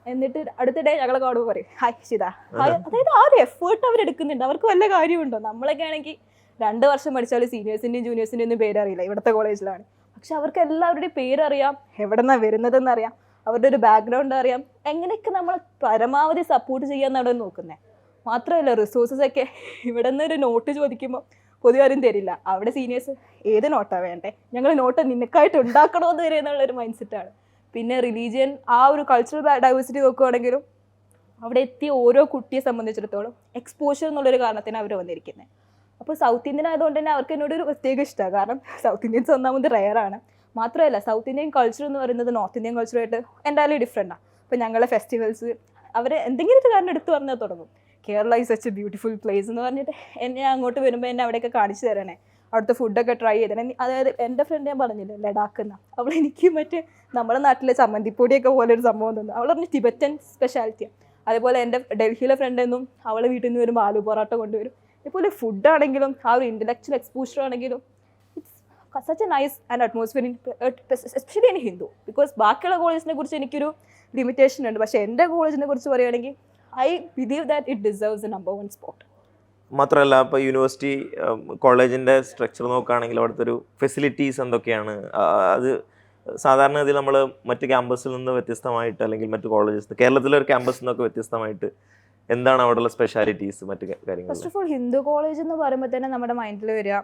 എന്നിട്ട് അടുത്ത ഡേ ഞങ്ങളെ കാണുമ്പോൾ പറയും ഹായ് ഷിത. ഹായ്. അതായത് ആ ഒരു എഫേർട്ട് അവർ എടുക്കുന്നുണ്ട്. അവർക്ക് വല്ല കാര്യമുണ്ടോ? നമ്മളൊക്കെ ആണെങ്കിൽ രണ്ട് വർഷം പഠിച്ചാൽ സീനിയേഴ്സിന്റെയും ജൂനിയേഴ്സിന്റെയും ഒന്നും പേരറിയില്ല. ഇവിടുത്തെ കോളേജിലാണ് പക്ഷെ അവർക്ക് എല്ലാവരുടെയും പേരറിയാം. എവിടെ നിന്നാണ് വരുന്നതെന്ന് അറിയാം. അവരുടെ ഒരു ബാക്ക്ഗ്രൗണ്ട് അറിയാം. എങ്ങനെയൊക്കെ നമ്മൾ പരമാവധി സപ്പോർട്ട് ചെയ്യാന്നാണ് അവർ നോക്കുന്നത് മാത്രമല്ല റിസോഴ്സസ് ഒക്കെ ഇവിടെ നിന്ന് ഒരു നോട്ട് ചോദിക്കുമ്പോൾ പൊതുവെ ആരും തരില്ല. അവിടെ സീനിയേഴ്സ് ഏത് നോട്ടാണ് വേണ്ടേ? ഞങ്ങൾ നോട്ട് നിനക്കായിട്ട് ഉണ്ടാക്കണമെന്ന് വരെ എന്നുള്ള ഒരു മൈൻഡ് സെറ്റാണ് പിന്നെ റിലീജിയൻ ആ ഒരു കൾച്ചറൽ ഡൈവേഴ്സിറ്റി നോക്കുകയാണെങ്കിലും അവിടെ എത്തിയ ഓരോ കുട്ടിയെ സംബന്ധിച്ചിടത്തോളം എക്സ്പോഷർ എന്നുള്ളൊരു കാരണത്തിന് അവർ വന്നിരിക്കുന്നത് അപ്പോൾ സൗത്ത് ഇന്ത്യൻ ആയതുകൊണ്ട് തന്നെ അവർക്ക് എന്നോട് ഒരു പ്രത്യേക ഇഷ്ടമാണ് കാരണം സൗത്ത് ഇന്ത്യൻസ് ഒന്നാമത് റയറാണ് മാത്രമല്ല സൗത്ത് ഇന്ത്യൻ കൾച്ചർ എന്ന് പറയുന്നത് നോർത്ത് ഇന്ത്യൻ കൾച്ചറായിട്ട് എന്തായാലും ഡിഫറെന്റാണ് അപ്പോൾ ഞങ്ങളെ ഫെസ്റ്റിവൽസ് അവർ എന്തെങ്കിലും ഒരു കാരണം എടുത്തു പറഞ്ഞാൽ തുടങ്ങും. Kerala is such a beautiful place എന്ന് പറഞ്ഞിട്ട് എന്നെ അങ്ങോട്ട് വരുമ്പോൾ എന്നെ അവിടെയൊക്കെ കാണിച്ചു തരണേ. അവിടുത്തെ ഫുഡൊക്കെ ട്രൈ ചെയ്തേ അതായത് എന്റെ ഫ്രണ്ട് ഞാൻ പറഞ്ഞില്ല ലഡാക്ക് എന്ന. അവൾ എനിക്ക് മറ്റേ നമ്മുടെ നാട്ടിലെ ചമ്മന്തിപ്പൊടിയൊക്കെ പോലെ ഒരു സംഭവം തന്നു. അവൾ പറഞ്ഞു ടിബറ്റൻ സ്പെഷ്യാലിറ്റിയാണ് അതേപോലെ എന്റെ ഡൽഹിയിലെ ഫ്രണ്ട് എന്നും അവളെ വീട്ടിൽ നിന്ന് വരുമ്പോൾ ആലു പൊറോട്ട കൊണ്ടുവരും. ഇതുപോലെ ഫുഡാണെങ്കിലും ആ ഒരു ഇന്റലക്ച്വൽ എക്സ്പോഷർ ആണെങ്കിലും it's such a nice and atmosphere in especially in Hindu because ബാക്കിയുള്ള കോളേജിനെ കുറിച്ച് എനിക്കൊരു ലിമിറ്റേഷൻ ഉണ്ട്. പക്ഷേ എന്റെ കോളേജിനെ കുറിച്ച് പറയുകയാണെങ്കിൽ I believe that it deserves a number one spot മാത്രമല്ല ഇപ്പോൾ യൂണിവേഴ്സിറ്റി കോളേജിന്റെ സ്ട്രക്ചർ നോക്കുകയാണെങ്കിൽ അവിടുത്തെ ഒരു ഫെസിലിറ്റീസ് എന്തൊക്കെയാണ്? അത് സാധാരണ ഇതിൽ നമ്മൾ മറ്റ് ക്യാമ്പസിൽ നിന്ന് വ്യത്യസ്തമായിട്ട് അല്ലെങ്കിൽ മറ്റ് കോളേജസ് കേരളത്തിലെ ഒരു ക്യാമ്പസിൽ നിന്നൊക്കെ വ്യത്യസ്തമായിട്ട് എന്താണ് അവിടെയുള്ള സ്പെഷ്യാലിറ്റീസ് മറ്റ് കാര്യങ്ങൾ first of all Hindu College എന്ന് പറയുമ്പോൾ തന്നെ നമ്മുടെ മൈൻഡിൽ വരിക.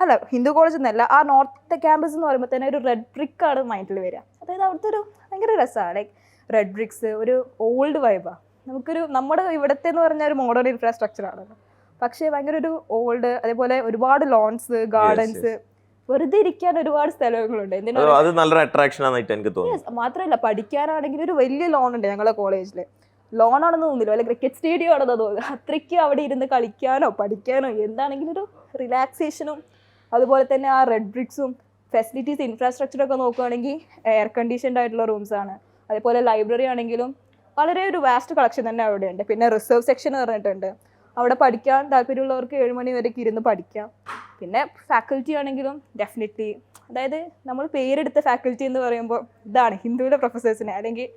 അല്ല ഹിന്ദു കോളേജ് എന്നല്ല ആ നോർത്ത് ക്യാമ്പസ് എന്ന് പറയുമ്പോൾ തന്നെ ഒരു റെഡ് ബ്രിക്ക് ആണ് മൈൻഡിൽ വരിക. അതായത് അവിടുത്തെ ഒരു ഭയങ്കര രസമാണ് ലൈക്ക് റെഡ് ബ്രിക്സ് ഒരു ഓൾഡ് വൈബാണ് നമുക്കൊരു നമ്മുടെ ഇവിടുത്തെ എന്ന് പറഞ്ഞാൽ ഒരു മോഡേൺ ഇൻഫ്രാസ്ട്രക്ചർ ആണ് പക്ഷേ ഭയങ്കര ഒരു ഓൾഡ് അതേപോലെ ഒരുപാട് ലോൺസ് ഗാർഡൻസ് വെറുതെ ഇരിക്കാൻ ഒരുപാട് സ്ഥലങ്ങളുണ്ട്. അത് നല്ലൊരു അട്രാക്ഷൻ ആണെന്നായിട്ട് എനിക്ക് തോന്നുന്നു. മാത്രമല്ല പഠിക്കാനാണെങ്കിൽ ഒരു വലിയ ലോൺ ഉണ്ട് ഞങ്ങളെ കോളേജിൽ ലോൺ ആണെന്ന് തോന്നുന്നില്ല. അല്ലെങ്കിൽ ക്രിക്കറ്റ് സ്റ്റേഡിയം ആണെന്ന് തോന്നുന്നു. അത്രയ്ക്ക് അവിടെ ഇരുന്ന് കളിക്കാനോ പഠിക്കാനോ എന്താണെങ്കിലും ഒരു റിലാക്സേഷനും അതുപോലെ തന്നെ ആ റെഡ് ബ്രിക്സും ഫെസിലിറ്റീസ് ഇൻഫ്രാസ്ട്രക്ചറൊക്കെ നോക്കുകയാണെങ്കിൽ എയർ കണ്ടീഷൻഡ് ആയിട്ടുള്ള റൂംസ് ആണ്. അതേപോലെ ലൈബ്രറി ആണെങ്കിലും വളരെ ഒരു വാസ്റ്റ് കളക്ഷൻ തന്നെ അവിടെ ഉണ്ട് പിന്നെ റിസർവ് സെക്ഷൻ പറഞ്ഞിട്ടുണ്ട്. അവിടെ പഠിക്കാൻ താല്പര്യമുള്ളവർക്ക് ഏഴ് മണി വരെയൊക്കെ ഇരുന്ന് പഠിക്കാം. പിന്നെ ഫാക്കൽറ്റി ആണെങ്കിലും ഡെഫിനറ്റ്ലി അതായത് നമ്മൾ പേരെടുത്ത ഫാക്കൽറ്റി എന്ന് പറയുമ്പോൾ ഇതാണ് ഹിന്ദുവിലെ പ്രൊഫസേഴ്സിനെ അല്ലെങ്കിൽ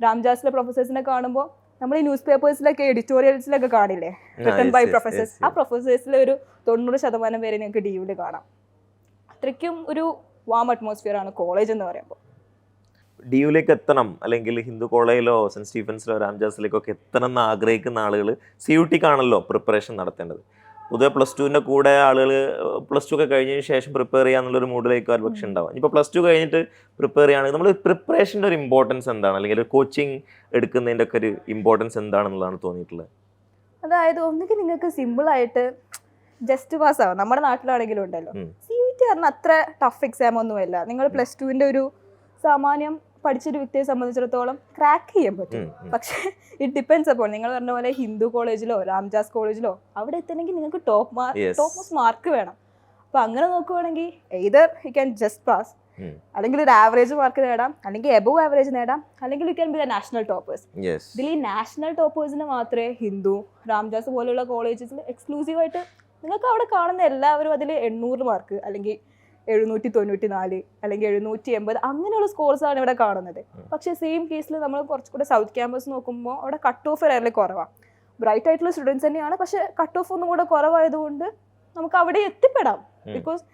രാംജാസിലെ പ്രൊഫസേഴ്സിനെ കാണുമ്പോൾ നമ്മൾ ഈ ന്യൂസ് പേപ്പേഴ്സിലൊക്കെ എഡിറ്റോറിയൽസിലൊക്കെ കാണില്ലേ റിട്ടൺ ബൈ പ്രൊഫസേഴ്സ് ആ. പ്രൊഫസേഴ്സിലെ ഒരു തൊണ്ണൂറ് ശതമാനം പേരെ നിങ്ങൾക്ക് ഡി യുവിൽ കാണാം. അത്രയ്ക്കും ഒരു വാം അറ്റ്മോസ്ഫിയർ ആണ് കോളേജ് എന്ന് പറയുമ്പോൾ. ഡി യുലേക്ക് എത്തണം അല്ലെങ്കിൽ ഹിന്ദു കോളേജിലോ സെന്റ് സ്റ്റീഫൻസിലോ രാംജാസിലേക്കോ ഒക്കെ എത്തണം എന്ന് ആഗ്രഹിക്കുന്ന ആളുകൾ സി യു ടിക്കാണല്ലോ പ്രിപ്പറേഷൻ നടത്തേണ്ടത്. പൊതുവെ പ്ലസ് ടുവിന്റെ കൂടെ ആളുകൾ പ്ലസ് ടു ഒക്കെ കഴിഞ്ഞതിന് ശേഷം പ്രിപ്പയർ ചെയ്യാന്നുള്ളൊരു മൂഡിലേക്ക് ഒരു പക്ഷേ ഉണ്ടാവും. ഇപ്പോൾ പ്ലസ് ടു കഴിഞ്ഞിട്ട് പ്രിപ്പയർ ചെയ്യുകയാണെങ്കിൽ നമ്മൾ പ്രിപ്പറേഷന്റെ ഒരു ഇമ്പോർട്ടൻസ് എന്താണ്? അല്ലെങ്കിൽ ഒരു കോച്ചിങ് എടുക്കുന്നതിന്റെ ഒക്കെ ഒരു ഇമ്പോർട്ടൻസ് എന്താണെന്നുള്ളതാണ് തോന്നിയിട്ടുള്ളത്. അതായത് ഒന്നുകിൽ നിങ്ങൾക്ക് സിമ്പിളായിട്ട് ജസ്റ്റ് പാസ് ആവാം. നമ്മുടെ നാട്ടിലാണെങ്കിലും ഉണ്ടല്ലോ. സി യു ടി പറഞ്ഞാൽ അത്ര ടഫ് എക്സാം ഒന്നുമല്ല. നിങ്ങൾ പ്ലസ് ടുവിന്റെ ഒരു സാമാന്യം പഠിച്ചൊരു വ്യക്തിയെ സംബന്ധിച്ചിടത്തോളം ക്രാക്ക് ചെയ്യാൻ പറ്റും. പക്ഷേ ഇറ്റ് ഡിപ്പെൻസ് അപ്പോൾ നിങ്ങൾ പറഞ്ഞ പോലെ ഹിന്ദു കോളേജിലോ രാംജാസ് കോളേജിലോ അവിടെ എത്തണമെങ്കിൽ നിങ്ങൾക്ക് top mark top most mark വേണം. അപ്പോൾ അങ്ങനെ നോക്കുവാണെങ്കിൽ either you can just pass അല്ലെങ്കിൽ ഒരു ആവറേജ് മാർക്ക് നേടാം. അല്ലെങ്കിൽ എബവ് ആവറേജ് നേടാം. അല്ലെങ്കിൽ you can be the national toppers ഇതിൽ ഈ നാഷണൽ ടോപ്പേഴ്സിന് മാത്രമേ ഹിന്ദു രാംജാസ് പോലെയുള്ള കോളേജസിൽ എക്സ്ക്ലൂസീവായിട്ട് നിങ്ങൾക്ക് അവിടെ കാണുന്ന എല്ലാവരും അതിൽ എണ്ണൂറ് മാർക്ക് അല്ലെങ്കിൽ എഴുന്നൂറ്റി തൊണ്ണൂറ്റി നാല് അല്ലെങ്കിൽ എഴുന്നൂറ്റി എൺപത് അങ്ങനെയുള്ള സ്കോർസ് ആണ് ഇവിടെ കാണുന്നത്. പക്ഷേ സെയിം കേസിൽ നമ്മൾ കുറച്ചുകൂടെ സൗത്ത് ക്യാമ്പസ് നോക്കുമ്പോൾ അവിടെ കട്ട് ഓഫ് വളരെ കുറവാണ് ബ്രൈറ്റ് ആയിട്ടുള്ള സ്റ്റുഡൻസ് തന്നെയാണ് പക്ഷേ കട്ട് ഓഫ് ഒന്നും കൂടെ കുറവായതുകൊണ്ട് നമുക്ക് അവിടെ എത്തിപ്പെടാം. ബിക്കോസ്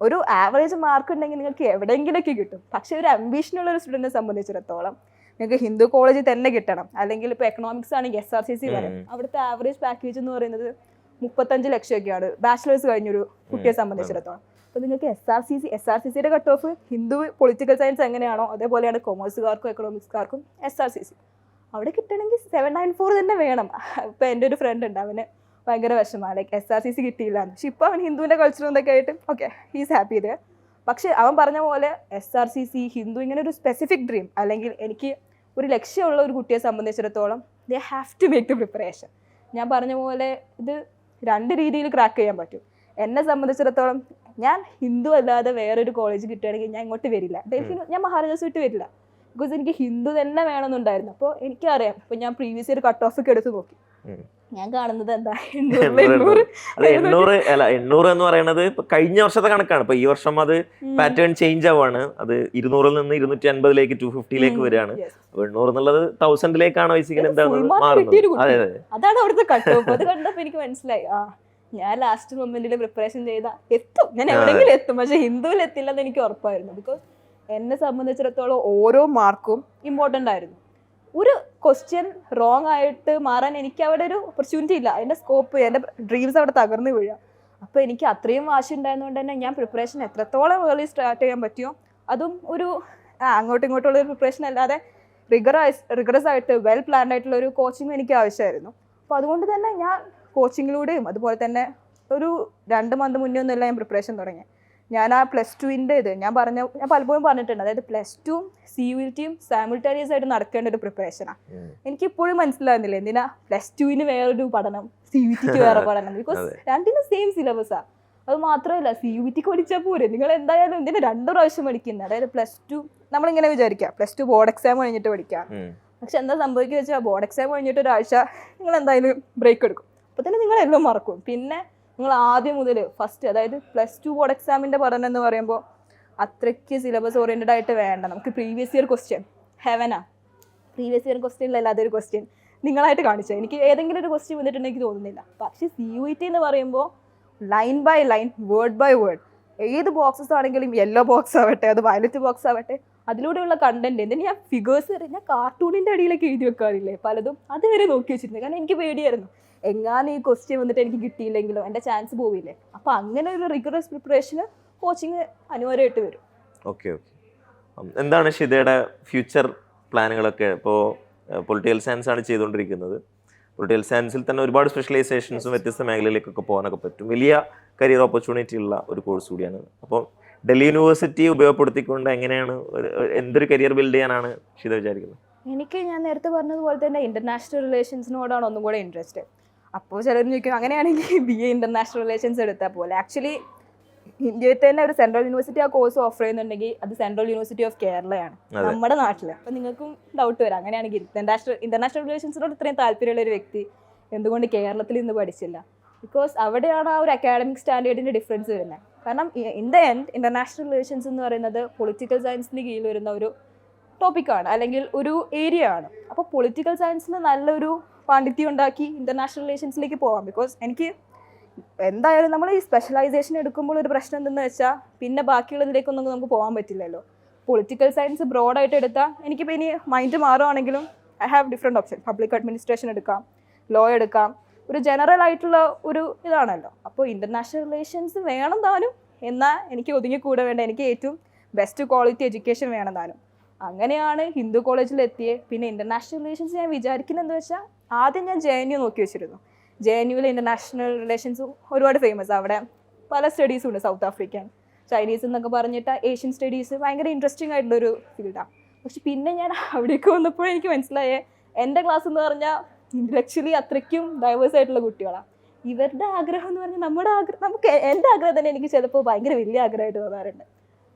ഒരു ആവറേജ് മാർക്ക് ഉണ്ടെങ്കിൽ നിങ്ങൾക്ക് എവിടെയെങ്കിലൊക്കെ കിട്ടും. പക്ഷേ ഒരു അംബീഷനുള്ള ഉള്ള ഒരു സ്റ്റുഡന്റിനെ സംബന്ധിച്ചിടത്തോളം നിങ്ങൾക്ക് ഹിന്ദു കോളേജിൽ തന്നെ കിട്ടണം. അല്ലെങ്കിൽ ഇപ്പോൾ എക്കണോമിക്സ് ആണെങ്കിൽ എസ് ആർ സി സി വരെ. അവിടുത്തെ ആവറേജ് പാക്കേജ് എന്ന് പറയുന്നത് മുപ്പത്തഞ്ച് ലക്ഷമൊക്കെയാണ്. ബാച്ചിലേഴ്സ് കഴിഞ്ഞൊരു കുട്ടിയെ സംബന്ധിച്ചിടത്തോളം. അപ്പോൾ നിങ്ങൾക്ക് S R C C S R C സിയുടെ cut off Hindu political science എങ്ങനെയാണോ അതേപോലെയാണ് കൊമേഴ്സുകാർക്കും എക്കണോമിക്സുകാർക്കും എസ് ആർ സി സി അവിടെ കിട്ടണമെങ്കിൽ സെവൻ നയൻ ഫോർ തന്നെ വേണം. ഇപ്പം എന്റെ ഒരു ഫ്രണ്ട് ഉണ്ട് അവന് ഭയങ്കര വിഷമമാണ്. Like S R C C കിട്ടിയില്ല പക്ഷെ ഇപ്പോൾ അവൻ ഹിന്ദുവിന്റെ കൾച്ചറും ഇതൊക്കെ ആയിട്ട് ഓക്കെ ഹീസ് ഹാപ്പി ഇത് പക്ഷേ അവൻ പറഞ്ഞ പോലെ S R C C Hindu ഇങ്ങനെ ഒരു സ്പെസിഫിക് ഡ്രീം അല്ലെങ്കിൽ എനിക്ക് ഒരു ലക്ഷ്യമുള്ള ഒരു കുട്ടിയെ സംബന്ധിച്ചിടത്തോളം they have to make the preparation ഞാൻ പറഞ്ഞ പോലെ ഇത് രണ്ട് രീതിയിൽ ക്രാക്ക് ചെയ്യാൻ പറ്റും. എന്നെ സംബന്ധിച്ചിടത്തോളം ഞാൻ ഹിന്ദു അല്ലാതെ വേറൊരു കോളേജ് കിട്ടുകയാണെങ്കിൽ ഞാൻ ഇങ്ങോട്ട് വരില്ല. ഡൽഹി ഞാൻ മഹാരാജാസ് വിട്ട് വരില്ല. ബിക്കോസ് എനിക്ക് ഹിന്ദു തന്നെ വേണമെന്നുണ്ടായിരുന്നു. അപ്പോൾ എനിക്കറിയാം. അപ്പോൾ ഞാൻ പ്രീവിയസ് ഇയർ കട്ട് ഓഫ് ഒക്കെ എടുത്ത് നോക്കി. ഞാൻ കാണുന്നത് എന്താ? എണ്ണൂറ് അല്ല എണ്ണൂറ് എന്ന് പറയുന്നത് കഴിഞ്ഞ വർഷത്തെ കണക്കാണ്. ഇപ്പൊ ഈ വർഷം അത് പാറ്റേൺ ചേഞ്ച് ആവാണ് അത് ഇരുന്നൂറിൽ നിന്ന് ഇരുന്നൂറ്റി അൻപതിലേക്ക് ടു ഫിഫ്റ്റിയിലേക്ക് വരികയാണ്. എണ്ണൂറ് എന്നുള്ളത് തൗസൻഡിലേക്കാണ് ബേസിക്കലി എന്താണ് മാറുന്നത്. അതെ അതെ. അതാണ് അവിടുത്തെ കട്ട് ഓഫ് അത് കണ്ടപ്പോ എനിക്ക് മനസ്സിലായി. ആ. ഞാൻ ലാസ്റ്റ് മൊമെന്റിൽ പ്രിപ്പറേഷൻ ചെയ്ത എത്തും. ഞാൻ എവിടെങ്കിലും എവിടെയെങ്കിലും എത്തും. പക്ഷെ ഹിന്ദുവിൽ എത്തില്ലെന്ന് എനിക്ക് ഉറപ്പായിരുന്നു. ബിക്കോസ് എന്നെ സംബന്ധിച്ചിടത്തോളം ഓരോ മാർക്കും ഇമ്പോർട്ടന്റ് ആയിരുന്നു. ഒരു ക്വസ്റ്റ്യൻ റോങ് ആയിട്ട് മാറാൻ എനിക്ക് അവിടെ ഒരു ഓപ്പർച്യൂണിറ്റി ഇല്ല. എന്റെ സ്കോപ്പ് എന്റെ ഡ്രീംസ് അവിടെ തകർന്നു വീഴുക അപ്പോൾ എനിക്ക് അത്രയും വാശി ഉണ്ടായതുകൊണ്ട് തന്നെ ഞാൻ പ്രിപ്പറേഷൻ എത്രത്തോളം ഏർലി സ്റ്റാർട്ട് ചെയ്യാൻ പറ്റിയോ അതും ഒരു അങ്ങോട്ടും ഇങ്ങോട്ടുള്ള ഒരു പ്രിപ്പറേഷൻ അല്ലാതെ റിഗറൈസ് റിഗറസ് ആയിട്ട് വെൽ പ്ലാൻഡ് ആയിട്ടുള്ള ഒരു കോച്ചിങ് എനിക്ക് ആവശ്യമായിരുന്നു. അപ്പോൾ അതുകൊണ്ട് തന്നെ ഞാൻ കോച്ചിങ്ങിലൂടെയും അതുപോലെ തന്നെ ഒരു രണ്ട് മന്ത് മുന്നേ ഒന്നുമല്ല ഞാൻ പ്രിപ്പറേഷൻ തുടങ്ങി ഞാൻ ആ പ്ലസ് ടുവിന്റെ ഇത് ഞാൻ പറഞ്ഞ ഞാൻ പലപ്പോഴും പറഞ്ഞിട്ടുണ്ട്. അതായത് പ്ലസ് ടു സി യു ടിയും സാമിൾട്ടേനിയസ് ആയിട്ട് നടക്കേണ്ട ഒരു പ്രിപ്പറേഷനാണ് ഉം. എനിക്ക് ഇപ്പോഴും മനസ്സിലാകുന്നില്ല എന്തിനാ പ്ലസ് ടുവിന് വേറൊരു പഠനം സി യു ടിക്ക് വേറെ പഠനം? ബിക്കോസ് രണ്ടിനും സെയിം സിലബസാണ് അത് മാത്രമല്ല സി യു ടിക്ക് പഠിച്ചാൽ പോരെ. നിങ്ങൾ എന്തായാലും എന്തിനാ രണ്ട് പ്രാവശ്യം പഠിക്കുന്നത് അതായത് പ്ലസ് ടു നമ്മളിങ്ങനെ വിചാരിക്കുക പ്ലസ് ടു ബോർഡ് എക്സാം കഴിഞ്ഞിട്ട് പഠിക്കാം. പക്ഷെ എന്താ സംഭവിക്കുക വെച്ചാൽ ബോർഡ് എക്സാം കഴിഞ്ഞിട്ട് ഒരാഴ്ച നിങ്ങൾ എന്തായാലും ബ്രേക്ക് എടുക്കും. അപ്പോൾ തന്നെ നിങ്ങൾ എല്ലാം മറക്കും. പിന്നെ നിങ്ങൾ ആദ്യം മുതൽ ഫസ്റ്റ് അതായത് പ്ലസ് ടു ബോർഡ് എക്സാമിന്റെ പഠനം എന്ന് പറയുമ്പോൾ അത്രയ്ക്ക് സിലബസ് ഓറിയന്റഡ് ആയിട്ട് വേണ്ട. നമുക്ക് പ്രീവിയസ് ഇയർ ക്വസ്റ്റ്യൻ ഹെവനാ പ്രീവിയസ് ഇയർ ക്വസ്റ്റ്യനിലല്ലാതെ ഒരു ക്വസ്റ്റ്യൻ നിങ്ങളായിട്ട് കാണിച്ചത്. എനിക്ക് ഏതെങ്കിലും ഒരു ക്വസ്റ്റ്യൻ വന്നിട്ടുണ്ടെങ്കിൽ തോന്നുന്നില്ല. പക്ഷേ സി യു ടി എന്ന് പറയുമ്പോൾ line by line word by word ഏത് ബോക്സസ് ആണെങ്കിലും യെല്ലോ ബോക്സ് ആവട്ടെ അത് വയലറ്റ് ബോക്സ് ആവട്ടെ അതിലൂടെയുള്ള കണ്ടന്റ് എന്തിന് ഞാൻ ഫിഗേഴ്സ് ഞാൻ കാർട്ടൂണിന്റെ അടിയിലൊക്കെ എഴുതി വെക്കാറില്ലേ? പലതും അതുവരെ നോക്കി വെച്ചിരുന്നു. കാരണം എനിക്ക് പേടിയായിരുന്നു. എങ്ങാനും ഈ ക്വസ്റ്റ്യൻ വന്നിട്ട് എനിക്ക് കിട്ടിയില്ലെങ്കിലും? എന്റെ ചാൻസ് പോവില്ലേ? അപ്പോൾ അങ്ങനെ ഒരു റിഗറസ് പ്രിപ്പറേഷന് കോച്ചിങ് അനിവാര്യമായിട്ട് വരും. ഓക്കെ ഓക്കെ എന്താണ് ഷിതയുടെ ഫ്യൂച്ചർ പ്ലാനുകളൊക്കെ ഇപ്പോൾ പൊളിറ്റിക്കൽ സയൻസ് ആണ് ചെയ്തുകൊണ്ടിരിക്കുന്നത്. പൊളിറ്റിക്കൽ സയൻസിൽ തന്നെ ഒരുപാട് സ്പെഷ്യലൈസേഷൻസും വ്യത്യസ്ത മേഖലയിലേക്കൊക്കെ പോകാനൊക്കെ പറ്റും. വലിയ കരിയർ ഓപ്പർച്യൂണിറ്റി ഉള്ള ഒരു കോഴ്സ് കൂടിയാണ് അപ്പോൾ ഡൽഹി യൂണിവേഴ്സിറ്റി ഉപയോഗപ്പെടുത്തിക്കൊണ്ട് എങ്ങനെയാണ് എന്തൊരു കരിയർ ബിൽഡ് ചെയ്യാനാണ് ഷിത വിചാരിക്കുന്നത്? എനിക്ക് ഞാൻ നേരത്തെ പറഞ്ഞതുപോലെ തന്നെ ഇന്റർനാഷണൽ റിലേഷൻസിനോടാണ് ഒന്നും കൂടെ ഇൻട്രസ്റ്റ് അപ്പോൾ ചിലർ ചോദിക്കും അങ്ങനെയാണെങ്കിൽ ബി എ ഇന്റർനാഷണൽ റിലേഷൻസ് എടുത്താൽ പോലെ. ആക്ച്വലി ഇന്ത്യയിൽ തന്നെ ഒരു സെൻട്രൽ യൂണിവേഴ്സിറ്റി ആ കോഴ്സ് ഓഫർ ചെയ്യുന്നുണ്ടെങ്കിൽ അത് സെൻട്രൽ യൂണിവേഴ്സിറ്റി ഓഫ് കേരളയാണ് നമ്മുടെ നാട്ടിൽ അപ്പം നിങ്ങൾക്കും ഡൗട്ട് വരാം അങ്ങനെയാണെങ്കിൽ ഇന്റർനാഷണൽ ഇന്റർനാഷണൽ റിലേഷൻസിനോട് ഇത്രയും താല്പര്യമുള്ള ഒരു വ്യക്തി എന്തുകൊണ്ട് കേരളത്തിൽ ഇന്ന് പഠിച്ചില്ല? ബിക്കോസ് അവിടെയാണ് ആ ഒരു അക്കാഡമിക് സ്റ്റാൻഡേർഡിന്റെ ഡിഫറൻസ് വരുന്നത്. കാരണം in the end international relations എന്ന് പറയുന്നത് പൊളിറ്റിക്കൽ സയൻസിന് കീഴിൽ വരുന്ന ഒരു ടോപ്പിക്കാണ് അല്ലെങ്കിൽ ഒരു ഏരിയ ആണ്. അപ്പോൾ പൊളിറ്റിക്കൽ സയൻസിന് നല്ലൊരു പാണ്ഡിത്യം ഉണ്ടാക്കി ഇന്റർനാഷണൽ റിലേഷൻസിലേക്ക് പോവാം. ബിക്കോസ് എനിക്ക് എന്തായാലും നമ്മൾ ഈ സ്പെഷ്യലൈസേഷൻ എടുക്കുമ്പോൾ ഒരു പ്രശ്നം എന്തെന്ന് വെച്ചാൽ പിന്നെ ബാക്കിയുള്ളതിലേക്കൊന്നും നമുക്ക് പോകാൻ പറ്റില്ലല്ലോ. പൊളിറ്റിക്കൽ സയൻസ് ബ്രോഡായിട്ട് എടുത്താൽ എനിക്കിപ്പോൾ ഇനി mind മാറുവാണെങ്കിലും I have different option public administration എടുക്കാം ലോ എടുക്കാം. ഒരു ജനറൽ ആയിട്ടുള്ള ഒരു ഇതാണല്ലോ. അപ്പോൾ ഇന്റർനാഷണൽ റിലേഷൻസ് വേണം താനും. എന്നാൽ എനിക്ക് ഒതുങ്ങിക്കൂടെ വേണ്ട. എനിക്ക് ഏറ്റവും ബെസ്റ്റ് ക്വാളിറ്റി എഡ്യൂക്കേഷൻ വേണം താനും. അങ്ങനെയാണ് ഹിന്ദു കോളേജിൽ എത്തിയത് പിന്നെ ഇന്റർനാഷണൽ റിലേഷൻസ് ഞാൻ വിചാരിക്കുന്നത് വെച്ചാൽ ആദ്യം ഞാൻ ജെ എൻ യു നോക്കി വെച്ചിരുന്നു. ജെ എൻ യുവിൽ ഇന്റർനാഷണൽ റിലേഷൻസ് ഒരുപാട് ഫേമസ് അവിടെ പല സ്റ്റഡീസും ഉണ്ട് സൗത്ത് ആഫ്രിക്കൻ ചൈനീസ് എന്നൊക്കെ പറഞ്ഞിട്ട് ഏഷ്യൻ സ്റ്റഡീസ് ഭയങ്കര ഇൻട്രസ്റ്റിംഗ് ആയിട്ടുള്ളൊരു ഫീൽഡാണ് പക്ഷെ പിന്നെ ഞാൻ അവിടേക്ക് വന്നപ്പോൾ എനിക്ക് മനസ്സിലായേ എന്റെ ക്ലാസ് എന്ന് പറഞ്ഞാൽ ഇന്റലക്ച്വലി അത്രയ്ക്കും ഡൈവേഴ്സ് ആയിട്ടുള്ള കുട്ടികളാണ് ഇവരുടെ ആഗ്രഹം എന്ന് പറഞ്ഞാൽ നമ്മുടെ ആഗ്രഹം നമുക്ക് എന്റെ ആഗ്രഹം തന്നെ എനിക്ക് ചിലപ്പോൾ ഭയങ്കര വലിയ ആഗ്രഹമായിട്ട് തോന്നാറുണ്ട്.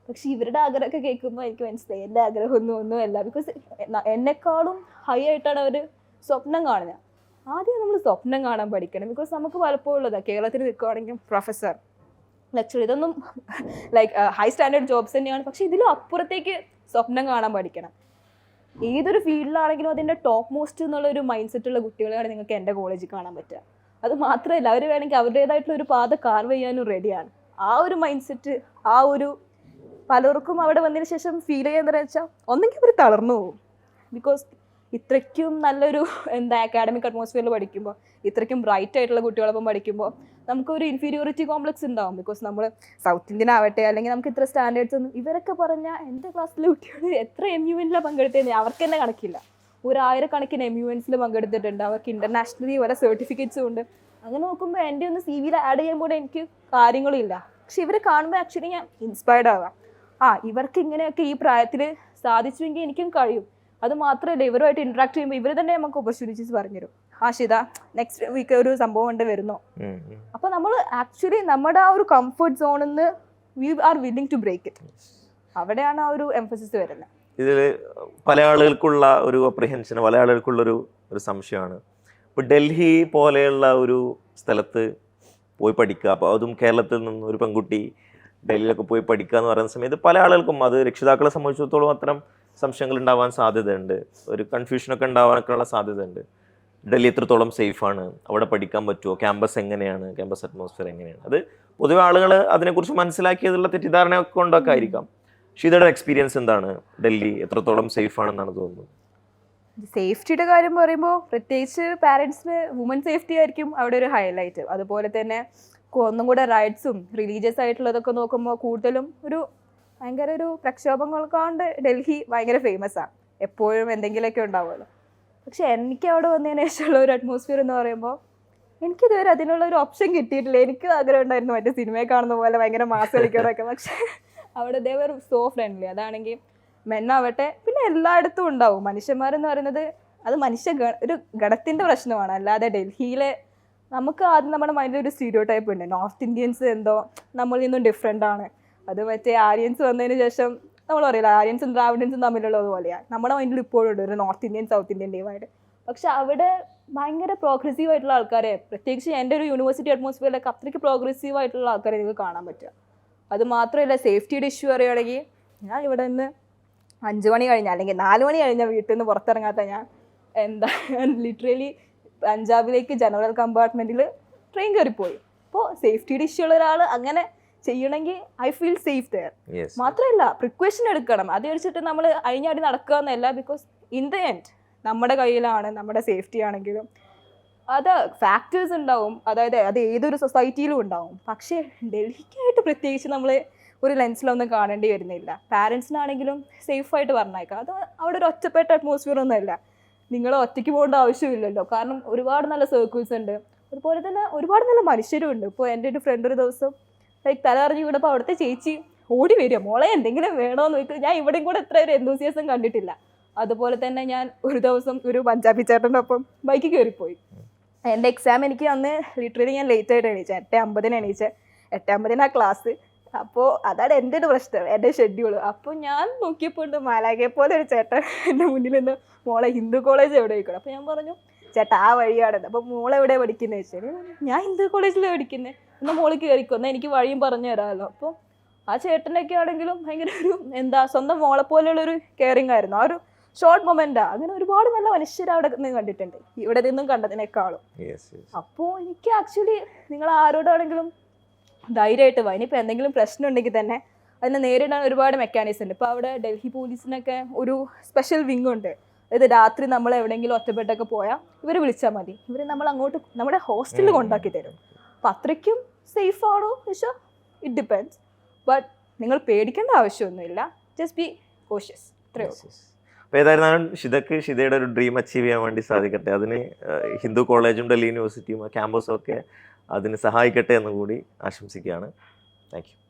പക്ഷെ ഇവരുടെ ആഗ്രഹമൊക്കെ കേൾക്കുമ്പോൾ എനിക്ക് മനസ്സിലായി എന്റെ ആഗ്രഹമൊന്നും ഒന്നുമല്ല. ബിക്കോസ് എന്നെക്കാളും ഹൈ ആയിട്ടാണ് അവർ സ്വപ്നം കാണുക ആദ്യം നമ്മൾ സ്വപ്നം കാണാൻ പഠിക്കണം. ബിക്കോസ് നമുക്ക് പലപ്പോഴും ഉള്ളതാണ് കേരളത്തിൽ നിൽക്കുകയാണെങ്കിൽ പ്രൊഫസർ ലെക്ചർ ഇതൊന്നും ലൈക്ക് ഹൈ സ്റ്റാൻഡേർഡ് ജോബ്സ് തന്നെയാണ്. പക്ഷെ ഇതിലും അപ്പുറത്തേക്ക് സ്വപ്നം കാണാൻ പഠിക്കണം. ഏതൊരു ഫീൽഡിലാണെങ്കിലും അതിന്റെ ടോപ്പ് മോസ്റ്റ് എന്നുള്ള ഒരു മൈൻഡ് സെറ്റുള്ള കുട്ടികളെയാണ് നിങ്ങൾക്ക് എന്റെ കോളേജിൽ കാണാൻ പറ്റുക. അത് മാത്രമല്ല അവർ വേണമെങ്കിൽ അവരുടേതായിട്ടുള്ള ഒരു പാത കാർവ് ചെയ്യാനും റെഡിയാണ് ആ ഒരു മൈൻഡ് സെറ്റ് ആ ഒരു പലർക്കും അവിടെ വന്നതിന് ശേഷം ഫീൽ ചെയ്യുന്നത് വെച്ചാൽ ഒന്നെങ്കിൽ അവർ തളർന്നു പോകും. ബിക്കോസ് ഇത്രയ്ക്കും നല്ലൊരു എന്താ അക്കാഡമിക് അറ്റ്മോസ്ഫിയറിൽ പഠിക്കുമ്പോൾ ഇത്രയ്ക്കും ബ്രൈറ്റ് ആയിട്ടുള്ള കുട്ടികളൊപ്പം പഠിക്കുമ്പോൾ നമുക്കൊരു ഇൻഫീരിയോറിറ്റി കോംപ്ലക്സ് ഉണ്ടാവും ബിക്കോസ് നമ്മൾ സൗത്ത് ഇന്ത്യൻ ആവട്ടെ അല്ലെങ്കിൽ നമുക്ക് ഇത്ര സ്റ്റാൻഡേർഡ്സ് ഒന്നും ഇവരൊക്കെ പറഞ്ഞാൽ എന്റെ ക്ലാസ്സിലെ കുട്ടികൾ എത്ര എം യു എനിലാണ് പങ്കെടുത്തതെന്ന് അവർക്ക് തന്നെ കണക്കില്ല. ഒരു ആയിരക്കണക്കിന് എം യു എൻസിൽ പങ്കെടുത്തിട്ടുണ്ട്. അവർക്ക് ഇന്റർനാഷണലി പല സർട്ടിഫിക്കറ്റ്സും ഉണ്ട്. അങ്ങനെ നോക്കുമ്പോൾ എന്റെ ഒന്ന് സി വിയിൽ ആഡ് ചെയ്യുമ്പോൾ എനിക്ക് കാര്യങ്ങളില്ല പക്ഷെ ഇവരെ കാണുമ്പോൾ ആക്ച്വലി ഞാൻ ഇൻസ്പയർഡ് ആവാം. ആ ഇവർക്ക് ഇങ്ങനെയൊക്കെ ഈ പ്രായത്തിൽ സാധിച്ചുവെങ്കിൽ എനിക്കും കഴിയും. അത് മാത്രമല്ല ഇവരുമായിട്ട് ഇന്ററാക്ട് ചെയ്യുമ്പോൾ ഇവർ തന്നെ നമുക്ക് ഓപ്പർച്യൂണിറ്റീസ് പറഞ്ഞുതരും. ആ ശിത നെക്സ്റ്റ് വീക്ക് ഒരു സംഭവം ഉണ്ട് വരുന്നു. അപ്പോൾ നമ്മൾ ആക്ച്വലി നമ്മുടെ ആ ഒരു കംഫർട്ട് സോണിൽ നിന്ന് we are willing to break it അവിടെയാണ് ആ ഒരു എംഫസിസ് വരുന്നത്. ഇതിൽ പല ആളുകൾക്കുള്ള ഒരു അപ്രിഹെൻഷൻ പല ആളുകൾക്കുള്ള ഒരു ഒരു സംശയമാണ്. ഇപ്പോൾ ഡൽഹി പോലെയുള്ള ഒരു സ്ഥലത്ത് പോയി പഠിക്കുക അപ്പോൾ അതും കേരളത്തിൽ നിന്ന് ഒരു പെൺകുട്ടി ഡൽഹിയിലൊക്കെ പോയി പഠിക്കുക എന്ന് പറയുന്ന സമയത്ത് പല ആളുകൾക്കും അത് രക്ഷിതാക്കളെ സംബന്ധിച്ചിടത്തോളം അത്തരം സംശയങ്ങൾ ഉണ്ടാവാൻ സാധ്യതയുണ്ട്. ഒരു കൺഫ്യൂഷനൊക്കെ ഉണ്ടാവാനൊക്കെയുള്ള സാധ്യതയുണ്ട്. ഡൽഹി എത്രത്തോളം സേഫാണ് അവിടെ പഠിക്കാൻ പറ്റുമോ ക്യാമ്പസ് എങ്ങനെയാണ്? ക്യാമ്പസ് അറ്റ്മോസ്ഫിയർ എങ്ങനെയാണ്? അത് പൊതുവെ ആളുകൾ അതിനെക്കുറിച്ച് മനസ്സിലാക്കിയതുള്ള തെറ്റിദ്ധാരണയൊക്കെ കൊണ്ടൊക്കെ ആയിരിക്കാം ഷീതയുടെ എക്സ്പീരിയൻസ് എന്താണ്? ഡൽഹി എത്രത്തോളം സേഫാണെന്നാണ് തോന്നുന്നത്? സേഫ്റ്റിയുടെ കാര്യം പറയുമ്പോൾ പ്രത്യേകിച്ച് പാരൻസിന് വുമൻ സേഫ്റ്റി ആയിരിക്കും അവിടെ ഒരു ഹൈലൈറ്റ് അതുപോലെ തന്നെ ഒന്നും കൂടെ റൈറ്റ്സും റിലീജിയസ് ആയിട്ടുള്ളതൊക്കെ നോക്കുമ്പോൾ കൂടുതലും ഒരു ഭയങ്കര ഒരു പ്രക്ഷോഭങ്ങൾ കൊണ്ട് ഡൽഹി ഭയങ്കര ഫേമസ് ആണ് എപ്പോഴും എന്തെങ്കിലുമൊക്കെ ഉണ്ടാവുമല്ലോ. പക്ഷെ എനിക്ക് അവിടെ വന്നതിന് ശേഷമുള്ള ഒരു അറ്റ്മോസ്ഫിയർ എന്ന് പറയുമ്പോൾ എനിക്കിതുവരെ അതിനുള്ള ഒരു ഓപ്ഷൻ കിട്ടിയിട്ടില്ല. എനിക്ക് ആഗ്രഹം ഉണ്ടായിരുന്നു മറ്റേ സിനിമയെ കാണുന്ന പോലെ ഭയങ്കര മാസ് കളിക്കാനൊക്കെ. പക്ഷെ അവിടെ ദേവർ സോ ഫ്രണ്ട്ലി അതാണെങ്കിൽ മെന്നാവട്ടെ പിന്നെ എല്ലായിടത്തും ഉണ്ടാവും. മനുഷ്യന്മാരെന്ന് പറയുന്നത് അത് മനുഷ്യ ഒരു ഗണത്തിന്റെ പ്രശ്നമാണ്. അല്ലാതെ ഡൽഹിയിലെ നമുക്ക് ആദ്യം നമ്മുടെ മൈൻഡിൽ ഒരു സ്റ്റീരിയോ ടൈപ്പ് ഉണ്ട്. നോർത്ത് ഇന്ത്യൻസ് എന്തോ നമ്മളിൽ നിന്നും ഡിഫറെന്റ് ആണ്. അത് മറ്റേ ആര്യൻസ് വന്നതിന് ശേഷം നമ്മൾ പറയില്ല ആര്യൻസും ദ്രാവിഡൻസും തമ്മിലുള്ളത് പോലെയാണ് നമ്മുടെ മൈൻഡിൽ ഇപ്പോഴും ഉണ്ട് ഒരു നോർത്ത് ഇന്ത്യൻ സൗത്ത് ഇന്ത്യൻ ടീമായിട്ട് പക്ഷെ അവിടെ ഭയങ്കര പ്രോഗ്രസീവ് ആയിട്ടുള്ള ആൾക്കാരെ പ്രത്യേകിച്ച് എന്റെ ഒരു യൂണിവേഴ്സിറ്റി അറ്റ്മോസ്ഫിയറിലൊക്കെ അത്രയ്ക്ക് പ്രോഗ്രസീവ് ആയിട്ടുള്ള ആൾക്കാരെ നിങ്ങൾക്ക് കാണാൻ പറ്റുക. അത് മാത്രമല്ല സേഫ്റ്റിയുടെ ഇഷ്യൂ അറിയുകയാണെങ്കിൽ ഞാൻ ഇവിടെ നിന്ന് അഞ്ച് മണി കഴിഞ്ഞ അല്ലെങ്കിൽ നാല് മണി കഴിഞ്ഞ വീട്ടിൽ നിന്ന് പുറത്തിറങ്ങാത്ത ഞാൻ എന്താ ലിറ്ററലി പഞ്ചാബിലേക്ക് ജനറൽ കമ്പാർട്ട്മെന്റിൽ ട്രെയിൻ കയറിപ്പോയി. അപ്പോൾ സേഫ്റ്റിയുടെ ഇഷ്യൂ ഉള്ള ഒരാൾ അങ്ങനെ ചെയ്യണമെങ്കിൽ ഐ ഫീൽ സേഫ് ദയർ മാത്രമല്ല പ്രിക്വേഷൻ എടുക്കണം. അത് വെച്ചിട്ട് നമ്മൾ അഴിഞ്ഞാടി നടക്കുക എന്നല്ല ബിക്കോസ് ഇൻ ദ എൻഡ് നമ്മുടെ കയ്യിലാണ് നമ്മുടെ സേഫ്റ്റി ആണെങ്കിലും. അത് ഫാക്ടേഴ്സ് ഉണ്ടാവും. അതായത് അത് ഏതൊരു സൊസൈറ്റിയിലും ഉണ്ടാവും. പക്ഷേ ഡൽഹിക്കായിട്ട് പ്രത്യേകിച്ച് നമ്മൾ ഒരു ലെൻസിലൊന്നും കാണേണ്ടി വരുന്നില്ല. പാരൻസിനാണെങ്കിലും സേഫായിട്ട് പറഞ്ഞേക്കാം അത് അവിടെ ഒരു ഒറ്റപ്പെട്ട അറ്റ്മോസ്ഫിയർ ഒന്നുമല്ല നിങ്ങൾ ഒറ്റയ്ക്ക് പോകേണ്ട ആവശ്യമില്ലല്ലോ. കാരണം ഒരുപാട് നല്ല സർക്കിൾസ് ഉണ്ട്. അതുപോലെ തന്നെ ഒരുപാട് നല്ല മനുഷ്യരും ഉണ്ട് ഇപ്പോൾ എന്റെ ഒരു ഫ്രണ്ട് ഒരു ദിവസം ലൈക്ക് തല അറിഞ്ഞ് വീണപ്പോൾ അവിടുത്തെ ചേച്ചി ഓടി വരിക. മോളെ എന്തെങ്കിലും വേണോന്ന് ചോദിച്ചു ഞാൻ ഇവിടെയും കൂടെ എത്ര ഒരു എന്തൂസിയസം കണ്ടിട്ടില്ല. അതുപോലെ തന്നെ ഞാൻ ഒരു ദിവസം ഒരു പഞ്ചാബി ചേട്ടന്റെ ഒപ്പം ബൈക്ക് കയറിപ്പോയി. എന്റെ എക്സാം എനിക്ക് അന്ന് ലിറ്ററലി ഞാൻ ലേറ്റ് ആയിട്ട് എണീച്ചത് എട്ട് അമ്പതിന് എണീച്ചത് എട്ട് അമ്പതിന് ആ ക്ലാസ് അപ്പോൾ അതാണ് എന്റെ ഒരു പ്രശ്നം എന്റെ ഷെഡ്യൂൾ അപ്പോൾ ഞാൻ നോക്കിയപ്പോൾ ഉണ്ട് മാലാകെ പോലെ ഒരു ചേട്ടൻ എന്റെ മുന്നിൽ നിന്ന് മോളെ ഹിന്ദു കോളേജ് എവിടെ? ചോദിക്കണം അപ്പോൾ ഞാൻ പറഞ്ഞു ചേട്ടാ ആ വഴിയാണെന്ന്. അപ്പോൾ മോൾ എവിടെ പഠിക്കുന്നത് ചോദിച്ചാൽ ഞാൻ ഹിന്ദു കോളേജിലാണ് പഠിക്കുന്നത് എന്നാൽ മോൾ കയറിക്കോ എന്നാൽ എനിക്ക് വഴിയും പറഞ്ഞു തരാമല്ലോ. അപ്പോൾ ആ ചേട്ടനൊക്കെ ആണെങ്കിലും ഭയങ്കര ഒരു എന്താ സ്വന്തം മോളെ പോലെയുള്ളൊരു കെയറിങ് ആയിരുന്നു. ആ ഒരു ഷോർട്ട് മൊമെന്റാ അങ്ങനെ ഒരുപാട് നല്ല മനുഷ്യർ അവിടെ നിന്ന് കണ്ടിട്ടുണ്ട്. ഇവിടെ നിന്നും കണ്ടതിനേക്കാളും. അപ്പോൾ എനിക്ക് ആക്ച്വലി നിങ്ങൾ ആരോടാണെങ്കിലും ധൈര്യമായിട്ട് വാ. ഇനിയിപ്പോൾ എന്തെങ്കിലും പ്രശ്നം ഉണ്ടെങ്കിൽ തന്നെ അതിനെ നേരിടാൻ ഒരുപാട് മെക്കാനിസം ഉണ്ട്. ഇപ്പോൾ അവിടെ ഡൽഹി പോലീസിനൊക്കെ ഒരു സ്പെഷ്യൽ വിങ് ഉണ്ട്. അതായത് രാത്രി നമ്മൾ എവിടെയെങ്കിലും ഒറ്റപ്പെട്ടൊക്കെ പോയാൽ ഇവർ വിളിച്ചാൽ മതി. ഇവർ നമ്മൾ അങ്ങോട്ട് നമ്മുടെ ഹോസ്റ്റലിൽ കൊണ്ടാക്കി തരും. അപ്പം അത്രയ്ക്കും സേഫ് ആണോ ചോദിച്ചാൽ ഇറ്റ് ഡിപ്പെൻഡ്സ് ബട്ട് നിങ്ങൾ പേടിക്കേണ്ട ആവശ്യമൊന്നുമില്ല. ജസ്റ്റ് ബി കോഷ്യസ് അപ്പോൾ ഏതായിരുന്നാലും ഷിതക്ക് ഷിതയുടെ ഒരു ഡ്രീം അച്ചീവ് ചെയ്യാൻ വേണ്ടി സാധിക്കട്ടെ. അതിന് ഹിന്ദു കോളേജും ഡൽഹി യൂണിവേഴ്സിറ്റിയും ക്യാമ്പസും ഒക്കെ അതിന് സഹായിക്കട്ടെ എന്ന് കൂടി ആശംസിക്കുകയാണ്. Thank you